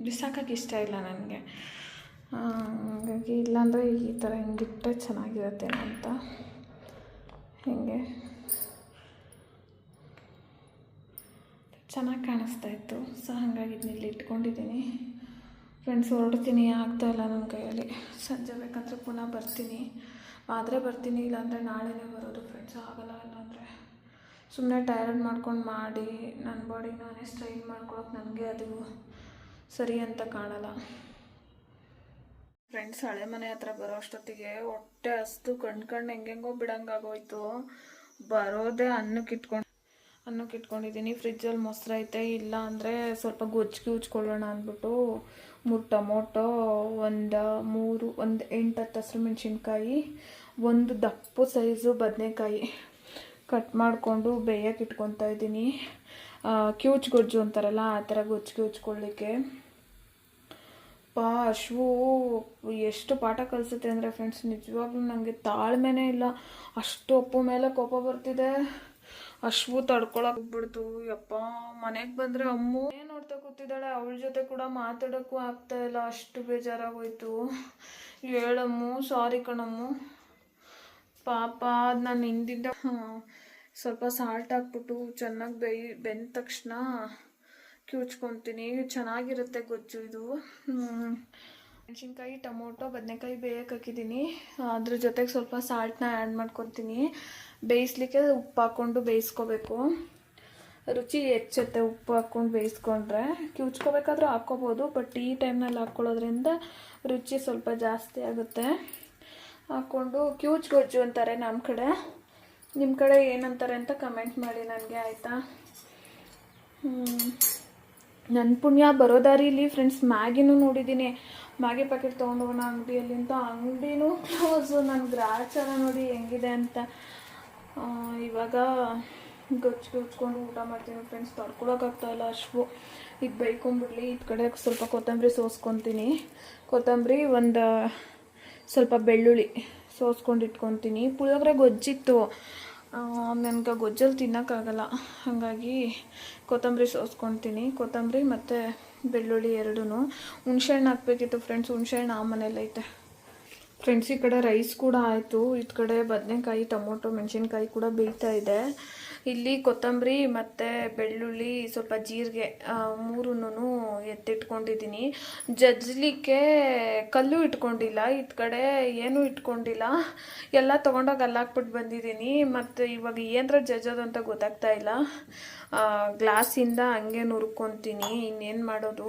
ಬಿಸಾಕಕ್ಕೆ ಇಷ್ಟ ಇಲ್ಲ ನನಗೆ. ಹಾಗಾಗಿ ಇಲ್ಲಾಂದರೆ ಈ ಥರ ಹಿಂಗಿಟ್ರೆ ಚೆನ್ನಾಗಿರುತ್ತೇನೋ ಅಂತ. ಹಿಂಗೆ. ಚೆನ್ನಾಗಿ ಕಾಣಿಸ್ತಾ ಇತ್ತು. ಸೊ ಹಾಗಾಗಿ ಇದನ್ನಿಲ್ಲಿ ಇಟ್ಕೊಂಡಿದ್ದೀನಿ. ಫ್ರೆಂಡ್ಸ್ ಹೊರಡ್ತೀನಿ. ಆಗ್ತಾ ಇಲ್ಲ ನನ್ನ ಕೈಯಲ್ಲಿ. ಸಂಜೆ ಬೇಕಂದರೆ ಪುನಃ ಬರ್ತೀನಿ. ಆದರೆ ಬರ್ತೀನಿ ಇಲ್ಲಾಂದರೆ ನಾಳೆನೇ ಬರೋದು ಫ್ರೆಂಡ್ಸ್ ಆಗಲ್ಲ ಇಲ್ಲಾಂದರೆ. ಸುಮ್ಮನೆ ಟೈರ್ಡ್ ಮಾಡ್ಕೊಂಡು ಮಾಡಿ ನನ್ನ ಬಾಡಿ ನಾನೇ ಸ್ಟ್ರೈನ್ ಮಾಡ್ಕೊಳಕ್ಕೆ ನನಗೆ ಅದು ಸರಿ ಅಂತ ಕಾಣಲ್ಲ. ಫ್ರೆಂಡ್ಸ್ ಹಳೆ ಮನೆ ಹತ್ರ ಬರೋ ಅಷ್ಟೊತ್ತಿಗೆ ಹೊಟ್ಟೆ ಹಸ್ತು, ಕಣ್ ಕಣ್ಣು ಹೆಂಗೆಂಗೋ ಬಿಡಂಗಾಗೋಯ್ತು. ಬರೋದೇ ಅನ್ನಕ್ಕೆ ಇಟ್ಕೊಂಡು ಅನ್ನಕ್ಕೆ ಇಟ್ಕೊಂಡಿದ್ದೀನಿ ಫ್ರಿಜ್ಜಲ್ಲಿ ಮೊಸರು ಐತೆ, ಇಲ್ಲ ಅಂದರೆ ಸ್ವಲ್ಪ ಗೊಜ್ಜಿಗೆ ಉಜ್ಕೊಳ್ಳೋಣ ಅಂದ್ಬಿಟ್ಟು ಮೂರು ಟೊಮೊಟೊ, ಒಂದು ಮೂರು, ಒಂದು ಎಂಟು ಹತ್ತು ಹಸಿರು ಮೆಣಸಿನ್ಕಾಯಿ, ಒಂದು ದಪ್ಪು ಸೈಜು ಬದನೆಕಾಯಿ ಕಟ್ ಮಾಡಿಕೊಂಡು ಬೇಯಕ್ಕೆ ಇಟ್ಕೊತಾ ಇದ್ದೀನಿ. ಕ್ಯೂಚ್ ಗೊಜ್ಜು ಅಂತಾರಲ್ಲ, ಆ ಥರ ಗೊಜ್ಜಿಗೆ ಉಜ್ಕೊಳ್ಳಿಕ್ಕೆ. ಪಾ, ಅಶ್ವು, ಎಷ್ಟು ಪಾಠ ಕಲಿಸುತ್ತೆ ಅಂದರೆ ಫ್ರೆಂಡ್ಸ್, ನಿಜವಾಗ್ಲೂ ನನಗೆ ತಾಳ್ಮೆನೇ ಇಲ್ಲ. ಅಷ್ಟು ಅಪ್ಪು ಮೇಲೆ ಕೋಪ ಬರ್ತಿದೆ. ಅಶ್ವು ತಡ್ಕೊಳಕ್ ಬಿಡ್ತು ಯಪ್ಪ, ಮನೆಗೆ ಬಂದ್ರೆ ಅಮ್ಮು ಏನ್ ನೋಡ್ತಾ ಕೂತಿದ್ದಾಳೆ? ಅವಳ ಜೊತೆ ಕೂಡ ಮಾತಾಡಕ್ಕೂ ಆಗ್ತಾ ಇಲ್ಲ. ಅಷ್ಟು ಬೇಜಾರಾಗೋಯ್ತು. ಹೇಳಮ್ಮು, ಸಾರಿ ಕಣಮ್ಮು. ಪಾಪ, ಅದು ನಾನು ಹಿಂದಿಂದ ಸ್ವಲ್ಪ ಸಾಲ್ಟ್ ಹಾಕ್ಬಿಟ್ಟು ಚೆನ್ನಾಗಿ ಬೇಯ್, ಬೆಂದ ತಕ್ಷಣ ಕಿವುಚ್ಕೊತೀನಿ ಚೆನ್ನಾಗಿರುತ್ತೆ ಗೊಜ್ಜು ಇದು. ಮೆಣಸಿನ್ಕಾಯಿ, ಟೊಮೊಟೊ, ಬದನೆಕಾಯಿ ಬೇಯಕ್ಕೆ ಹಾಕಿದ್ದೀನಿ. ಅದ್ರ ಜೊತೆಗೆ ಸ್ವಲ್ಪ ಸಾಲ್ಟ್ನ ಆ್ಯಡ್ ಮಾಡ್ಕೊತೀನಿ ಬೇಯಿಸ್ಲಿಕ್ಕೆ ಉಪ್ಪು ಹಾಕ್ಕೊಂಡು ಬೇಯಿಸ್ಕೋಬೇಕು. ರುಚಿ ಹೆಚ್ಚುತ್ತೆ ಉಪ್ಪು ಹಾಕ್ಕೊಂಡು ಬೇಯಿಸ್ಕೊಂಡ್ರೆ. ಕಿವುಚ್ಕೋಬೇಕಾದ್ರೂ ಹಾಕ್ಕೋಬೋದು, ಬಟ್ ಈ ಟೈಮ್ನಲ್ಲಿ ಹಾಕ್ಕೊಳ್ಳೋದ್ರಿಂದ ರುಚಿ ಸ್ವಲ್ಪ ಜಾಸ್ತಿ ಆಗುತ್ತೆ. ಹಾಕ್ಕೊಂಡು ಕ್ಯೂಚ್ ಗೊಜ್ಜು ಅಂತಾರೆ ನಮ್ಮ ಕಡೆ. ನಿಮ್ಮ ಕಡೆ ಏನಂತಾರೆ ಅಂತ ಕಮೆಂಟ್ ಮಾಡಿ ನನಗೆ, ಆಯಿತಾ? ನನ್ನ ಪುಣ್ಯ ಬರೋ ದಾರಿಲಿ ಫ್ರೆಂಡ್ಸ್, ಮ್ಯಾಗಿನೂ ನೋಡಿದ್ದೀನಿ. ಮ್ಯಾಗಿ ಪ್ಯಾಕೆಟ್ ತೊಗೊಂಡೋಗೋಣ ಅಂಗಡಿಯಲ್ಲಿಂತ ಅಂಗಡಿನೂ ಕ್ಲೋಸು ನನ್ನ ಗ್ರಾಚಾರ ನೋಡಿ ಹೆಂಗಿದೆ ಅಂತ. ಇವಾಗ ಗೊಜ್ಜು ಉಚ್ಕೊಂಡು ಊಟ ಮಾಡ್ತೀನಿ. ಫ್ರೆಂಡ್ಸ್ ತಡ್ಕೊಳಕ್ಕಾಗ್ತಾಯಿಲ್ಲ ಅಷ್ಟು ಇದು ಬೈಕೊಂಬಿಡ್ಲಿ ಈ ಕಡೆ ಸ್ವಲ್ಪ ಕೊತ್ತಂಬರಿ ಸೋಸ್ಕೊತೀನಿ. ಕೊತ್ತಂಬರಿ ಒಂದು, ಸ್ವಲ್ಪ ಬೆಳ್ಳುಳ್ಳಿ ಸೋಸ್ಕೊಂಡು ಇಟ್ಕೊತೀನಿ. ಪುಳಿಯೋಗರೆ ಗೊಜ್ಜಿತ್ತು. ನನಗೆ ಗೊಜ್ಜಲ್ಲಿ ತಿನ್ನೋಕ್ಕಾಗಲ್ಲ. ಹಾಗಾಗಿ ಕೊತ್ತಂಬರಿ ಸೋಸ್ಕೊತೀನಿ. ಕೊತ್ತಂಬರಿ ಮತ್ತು ಬೆಳ್ಳುಳ್ಳಿ ಎರಡೂ ಹುಣ್ಸೆಹಣ್ಣು ಹಾಕ್ಬೇಕಿತ್ತು ಫ್ರೆಂಡ್ಸ್ ಹುಣ್ಸೆಹಣ್ಣು ಆ ಮನೇಲೈತೆ ಫ್ರೆಂಡ್ಸ್ ಈ ಕಡೆ ರೈಸ್ ಕೂಡ ಆಯಿತು. ಈ ಕಡೆ ಬದನೆಕಾಯಿ, ಟೊಮೊಟೊ, ಮೆಣಸಿನ್ಕಾಯಿ ಕೂಡ ಬೇಯ್ತಾ ಇದೆ. ಇಲ್ಲಿ ಕೊತ್ತಂಬರಿ ಮತ್ತು ಬೆಳ್ಳುಳ್ಳಿ ಸ್ವಲ್ಪ ಜೀರಿಗೆ ಮೂರನ್ನೂ ಎತ್ತಿಟ್ಕೊಂಡಿದ್ದೀನಿ. ಜಜ್ಲಿಕ್ಕೆ ಕಲ್ಲು ಇಟ್ಕೊಂಡಿಲ್ಲ, ಇದ್ ಕಡೆ ಏನೂ ಇಟ್ಕೊಂಡಿಲ್ಲ. ಎಲ್ಲ ತೊಗೊಂಡೋಗಿ ಅಲ್ಲಾಕ್ಬಿಟ್ಟು ಬಂದಿದ್ದೀನಿ. ಮತ್ತು ಇವಾಗ ಏನರ ಜಜ್ಜೋದು ಅಂತ ಗೊತ್ತಾಗ್ತಾ ಇಲ್ಲ. ಗ್ಲಾಸಿಂದ ಹಂಗೆ ನುರ್ಕೊತೀನಿ, ಇನ್ನೇನು ಮಾಡೋದು?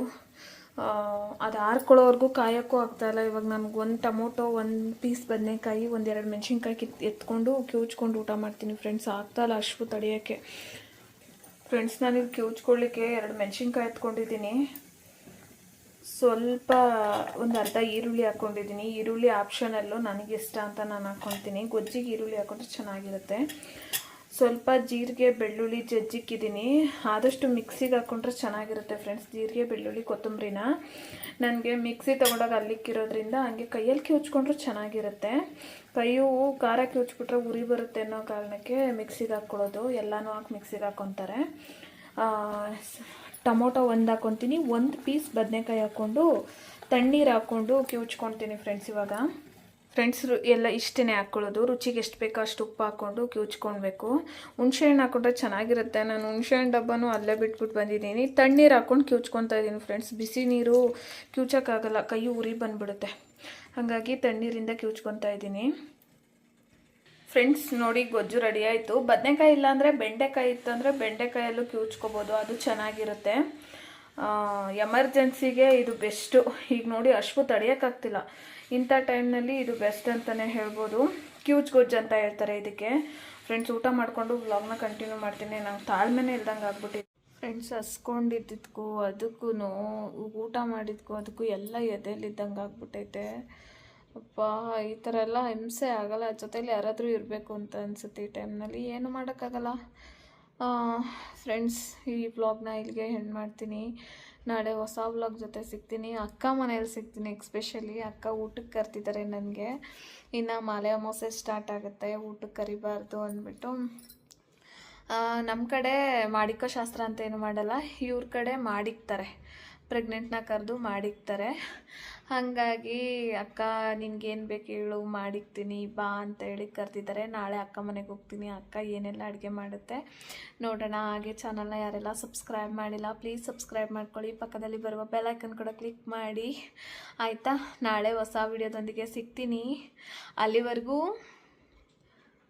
ಅದು ಆರ್ಕೊಳ್ಳೋವರೆಗೂ ಕಾಯೋಕ್ಕೂ ಆಗ್ತಾಯಿಲ್ಲ ಇವಾಗ ನನಗೆ ಒಂದು ಟೊಮೊಟೊ, ಒಂದು ಪೀಸ್ ಬದನೆಕಾಯಿ ಒಂದೆರಡು ಮೆಣಸಿನ್ಕಾಯಿ ಕಿತ್, ಎತ್ಕೊಂಡು ಕಿವುಚ್ಕೊಂಡು ಊಟ ಮಾಡ್ತೀನಿ ಫ್ರೆಂಡ್ಸ್. ಆಗ್ತಾಯಿಲ್ಲ ಅಷ್ಟು ತಡೆಯೋಕ್ಕೆ. ಫ್ರೆಂಡ್ಸ್ ನಾನಿಲ್ಲಿ ಕಿವುಚ್ಕೊಳ್ಳಿಕ್ಕೆ ಎರಡು ಮೆಣಸಿನ್ಕಾಯಿ ಎತ್ಕೊಂಡಿದ್ದೀನಿ. ಸ್ವಲ್ಪ ಒಂದು ಅರ್ಧ ಈರುಳ್ಳಿ ಹಾಕ್ಕೊಂಡಿದ್ದೀನಿ ಈರುಳ್ಳಿ ಆಪ್ಷನಲ್ಲು ನನಗೆ ಇಷ್ಟ ಅಂತ ನಾನು ಹಾಕ್ಕೊತೀನಿ ಗೊಜ್ಜಿಗೆ ಈರುಳ್ಳಿ ಹಾಕೊಂಡ್ರೆ ಚೆನ್ನಾಗಿರುತ್ತೆ. ಸ್ವಲ್ಪ ಜೀರಿಗೆ, ಬೆಳ್ಳುಳ್ಳಿ ಜಜ್ಜಿಕ್ಕಿದ್ದೀನಿ. ಆದಷ್ಟು ಮಿಕ್ಸಿಗೆ ಹಾಕ್ಕೊಂಡ್ರೆ ಚೆನ್ನಾಗಿರುತ್ತೆ ಫ್ರೆಂಡ್ಸ್ ಜೀರಿಗೆ, ಬೆಳ್ಳುಳ್ಳಿ, ಕೊತ್ತಂಬರಿನ. ನನಗೆ ಮಿಕ್ಸಿ ತೊಗೊಂಡಾಗ ಅಲ್ಲಿಕ್ಕಿರೋದ್ರಿಂದ ಹಂಗೆ ಕೈಯಲ್ಲಿ ಕಿವುಚ್ಕೊಂಡ್ರೆ ಚೆನ್ನಾಗಿರುತ್ತೆ. ಕೈಯು ಖಾರ ಕಿವುಚ್ಬಿಟ್ರೆ ಉರಿ ಬರುತ್ತೆ ಅನ್ನೋ ಕಾರಣಕ್ಕೆ ಮಿಕ್ಸಿಗೆ ಹಾಕ್ಕೊಳ್ಳೋದು. ಎಲ್ಲನೂ ಹಾಕಿ ಮಿಕ್ಸಿಗೆ ಹಾಕ್ಕೊತಾರೆ ಟೊಮೊಟೊ ಒಂದು ಹಾಕ್ಕೊತೀನಿ ಒಂದು ಪೀಸ್ ಬದನೆಕಾಯಿ ಹಾಕ್ಕೊಂಡು, ತಣ್ಣೀರು ಹಾಕ್ಕೊಂಡು ಕಿವುಚ್ಕೊತೀನಿ ಫ್ರೆಂಡ್ಸ್ ಇವಾಗ. ಫ್ರೆಂಡ್ಸ್ ಎಲ್ಲ ಇಷ್ಟೇ ಹಾಕ್ಕೊಳ್ಳೋದು ರುಚಿಗೆ ಎಷ್ಟು ಬೇಕೋ ಅಷ್ಟು ಉಪ್ಪು ಹಾಕ್ಕೊಂಡು ಕಿವುಚ್ಕೊಳ್ಬೇಕು ಹುಣಸೆಹಣ್ಣು ಹಾಕ್ಕೊಂಡ್ರೆ ಚೆನ್ನಾಗಿರುತ್ತೆ. ನಾನು ಹುಣಸೆಹಣ್ಣು ಡಬ್ಬನೂ ಅಲ್ಲೇ ಬಿಟ್ಬಿಟ್ಟು ಬಂದಿದ್ದೀನಿ. ತಣ್ಣೀರು ಹಾಕ್ಕೊಂಡು ಕಿವುಚ್ಕೊತಾ ಇದ್ದೀನಿ ಫ್ರೆಂಡ್ಸ್. ಬಿಸಿ ನೀರು ಕಿವುಚೋಕ್ಕಾಗಲ್ಲ ಕೈ ಉರಿ ಬಂದ್ಬಿಡುತ್ತೆ. ಹಾಗಾಗಿ ತಣ್ಣೀರಿಂದ ಕಿವುಚ್ಕೊತಾ ಇದ್ದೀನಿ. ಫ್ರೆಂಡ್ಸ್, ನೋಡಿ ಗೊಜ್ಜು ರೆಡಿ ಆಯಿತು. ಬದನೆಕಾಯಿ ಇಲ್ಲಾಂದರೆ ಬೆಂಡೆಕಾಯಿ ಇತ್ತು ಅಂದರೆ ಬೆಂಡೆಕಾಯಲ್ಲೂ ಕಿವುಚ್ಕೋಬೋದು ಅದು ಚೆನ್ನಾಗಿರುತ್ತೆ. ಎಮರ್ಜೆನ್ಸಿಗೆ ಇದು ಬೆಸ್ಟು. ಈಗ ನೋಡಿ ಅಷ್ಟು ತಡೆಯೋಕ್ಕಾಗ್ತಿಲ್ಲ ಇಂಥ ಟೈಮ್ನಲ್ಲಿ ಇದು ಬೆಸ್ಟ್ ಅಂತಲೇ ಹೇಳ್ಬೋದು. ಕ್ಯೂಜ್ ಗೊಜ್ಜು ಅಂತ ಹೇಳ್ತಾರೆ ಇದಕ್ಕೆ. ಫ್ರೆಂಡ್ಸ್ ಊಟ ಮಾಡಿಕೊಂಡು ಬ್ಲಾಗ್ನ ಕಂಟಿನ್ಯೂ ಮಾಡ್ತೀನಿ. ನಂಗೆ ತಾಳ್ಮೆನೇ ಇಲ್ದಂಗೆ ಆಗ್ಬಿಟ್ಟಿದೆ. ಫ್ರೆಂಡ್ಸ್ ಹಸ್ಕೊಂಡಿದ್ದಕ್ಕೂ ಅದಕ್ಕೂ ಊಟ ಮಾಡಿದ್ಕೂ, ಅದಕ್ಕೂ ಎಲ್ಲ ಎದೆಲಿದ್ದಂಗೆ ಆಗ್ಬಿಟ್ಟೈತೆ. ಅಪ್ಪ, ಈ ಥರ ಎಲ್ಲ ಹಿಂಸೆ ಆಗಲ್ಲ. ಜೊತೇಲಿ ಯಾರಾದರೂ ಇರಬೇಕು ಅಂತ ಅನಿಸುತ್ತೆ ಈ ಟೈಮ್ನಲ್ಲಿ. ಏನು ಮಾಡೋಕ್ಕಾಗಲ್ಲ. ಫ್ರೆಂಡ್ಸ್ ಈ ಬ್ಲಾಗ್ನ ಇಲ್ಲಿಗೆ ಹೆಣ್ಣು ಮಾಡ್ತೀನಿ. ನಾಳೆ ಹೊಸ ವ್ಲಾಗ್ ಜೊತೆ ಸಿಗ್ತೀನಿ. ಅಕ್ಕ ಮನೇಲಿ ಸಿಗ್ತೀನಿ ಎಕ್ಸ್ಪೆಷಲಿ ಅಕ್ಕ ಊಟಕ್ಕೆ ಕರ್ತಿದ್ದಾರೆ ನನಗೆ. ಇನ್ನು ಮಾಲೆ ಅಮಾವಾಸ್ಯೆ ಸ್ಟಾರ್ಟ್ ಆಗುತ್ತೆ. ಊಟಕ್ಕೆ ಕರಿಬಾರ್ದು ಅಂದ್ಬಿಟ್ಟು. ನಮ್ಮ ಕಡೆ ಮಾಡಿಕೋ ಶಾಸ್ತ್ರ ಅಂತ ಏನು ಮಾಡಲ್ಲ. ಇವ್ರ ಕಡೆ ಮಾಡಿಕ್ತಾರೆ. ಪ್ರೆಗ್ನೆಂಟ್ನ ಕರೆದು ಮಾಡಿಕ್ತಾರೆ. ಹಾಗಾಗಿ ಅಕ್ಕ ನಿನ್ಗೇನು ಬೇಕು ಹೇಳು ಮಾಡಿಕ್ತೀನಿ ಬಾ ಅಂತ ಹೇಳಿ ಕರೆದಿದ್ದಾರೆ ನಾಳೆ ಅಕ್ಕ ಮನೆಗೆ ಹೋಗ್ತೀನಿ. ಅಕ್ಕ ಏನೆಲ್ಲ ಅಡುಗೆ ಮಾಡುತ್ತೆ ನೋಡೋಣ. ಹಾಗೆ ಚಾನಲ್ನ ಯಾರೆಲ್ಲ ಸಬ್ಸ್ಕ್ರೈಬ್ ಮಾಡಿಲ್ಲ ಪ್ಲೀಸ್ ಸಬ್ಸ್ಕ್ರೈಬ್ ಮಾಡ್ಕೊಳ್ಳಿ. ಪಕ್ಕದಲ್ಲಿ ಬರುವ ಬೆಲೈಕನ್ ಕೂಡ ಕ್ಲಿಕ್ ಮಾಡಿ. ಆಯಿತಾ? ನಾಳೆ ಹೊಸ ವಿಡಿಯೋದೊಂದಿಗೆ ಸಿಗ್ತೀನಿ. ಅಲ್ಲಿವರೆಗೂ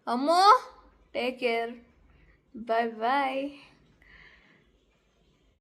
ಅಮ್ಮೋ ಟೇಕ್ ಕೇರ್ ಬಾಯ್ ಬಾಯ್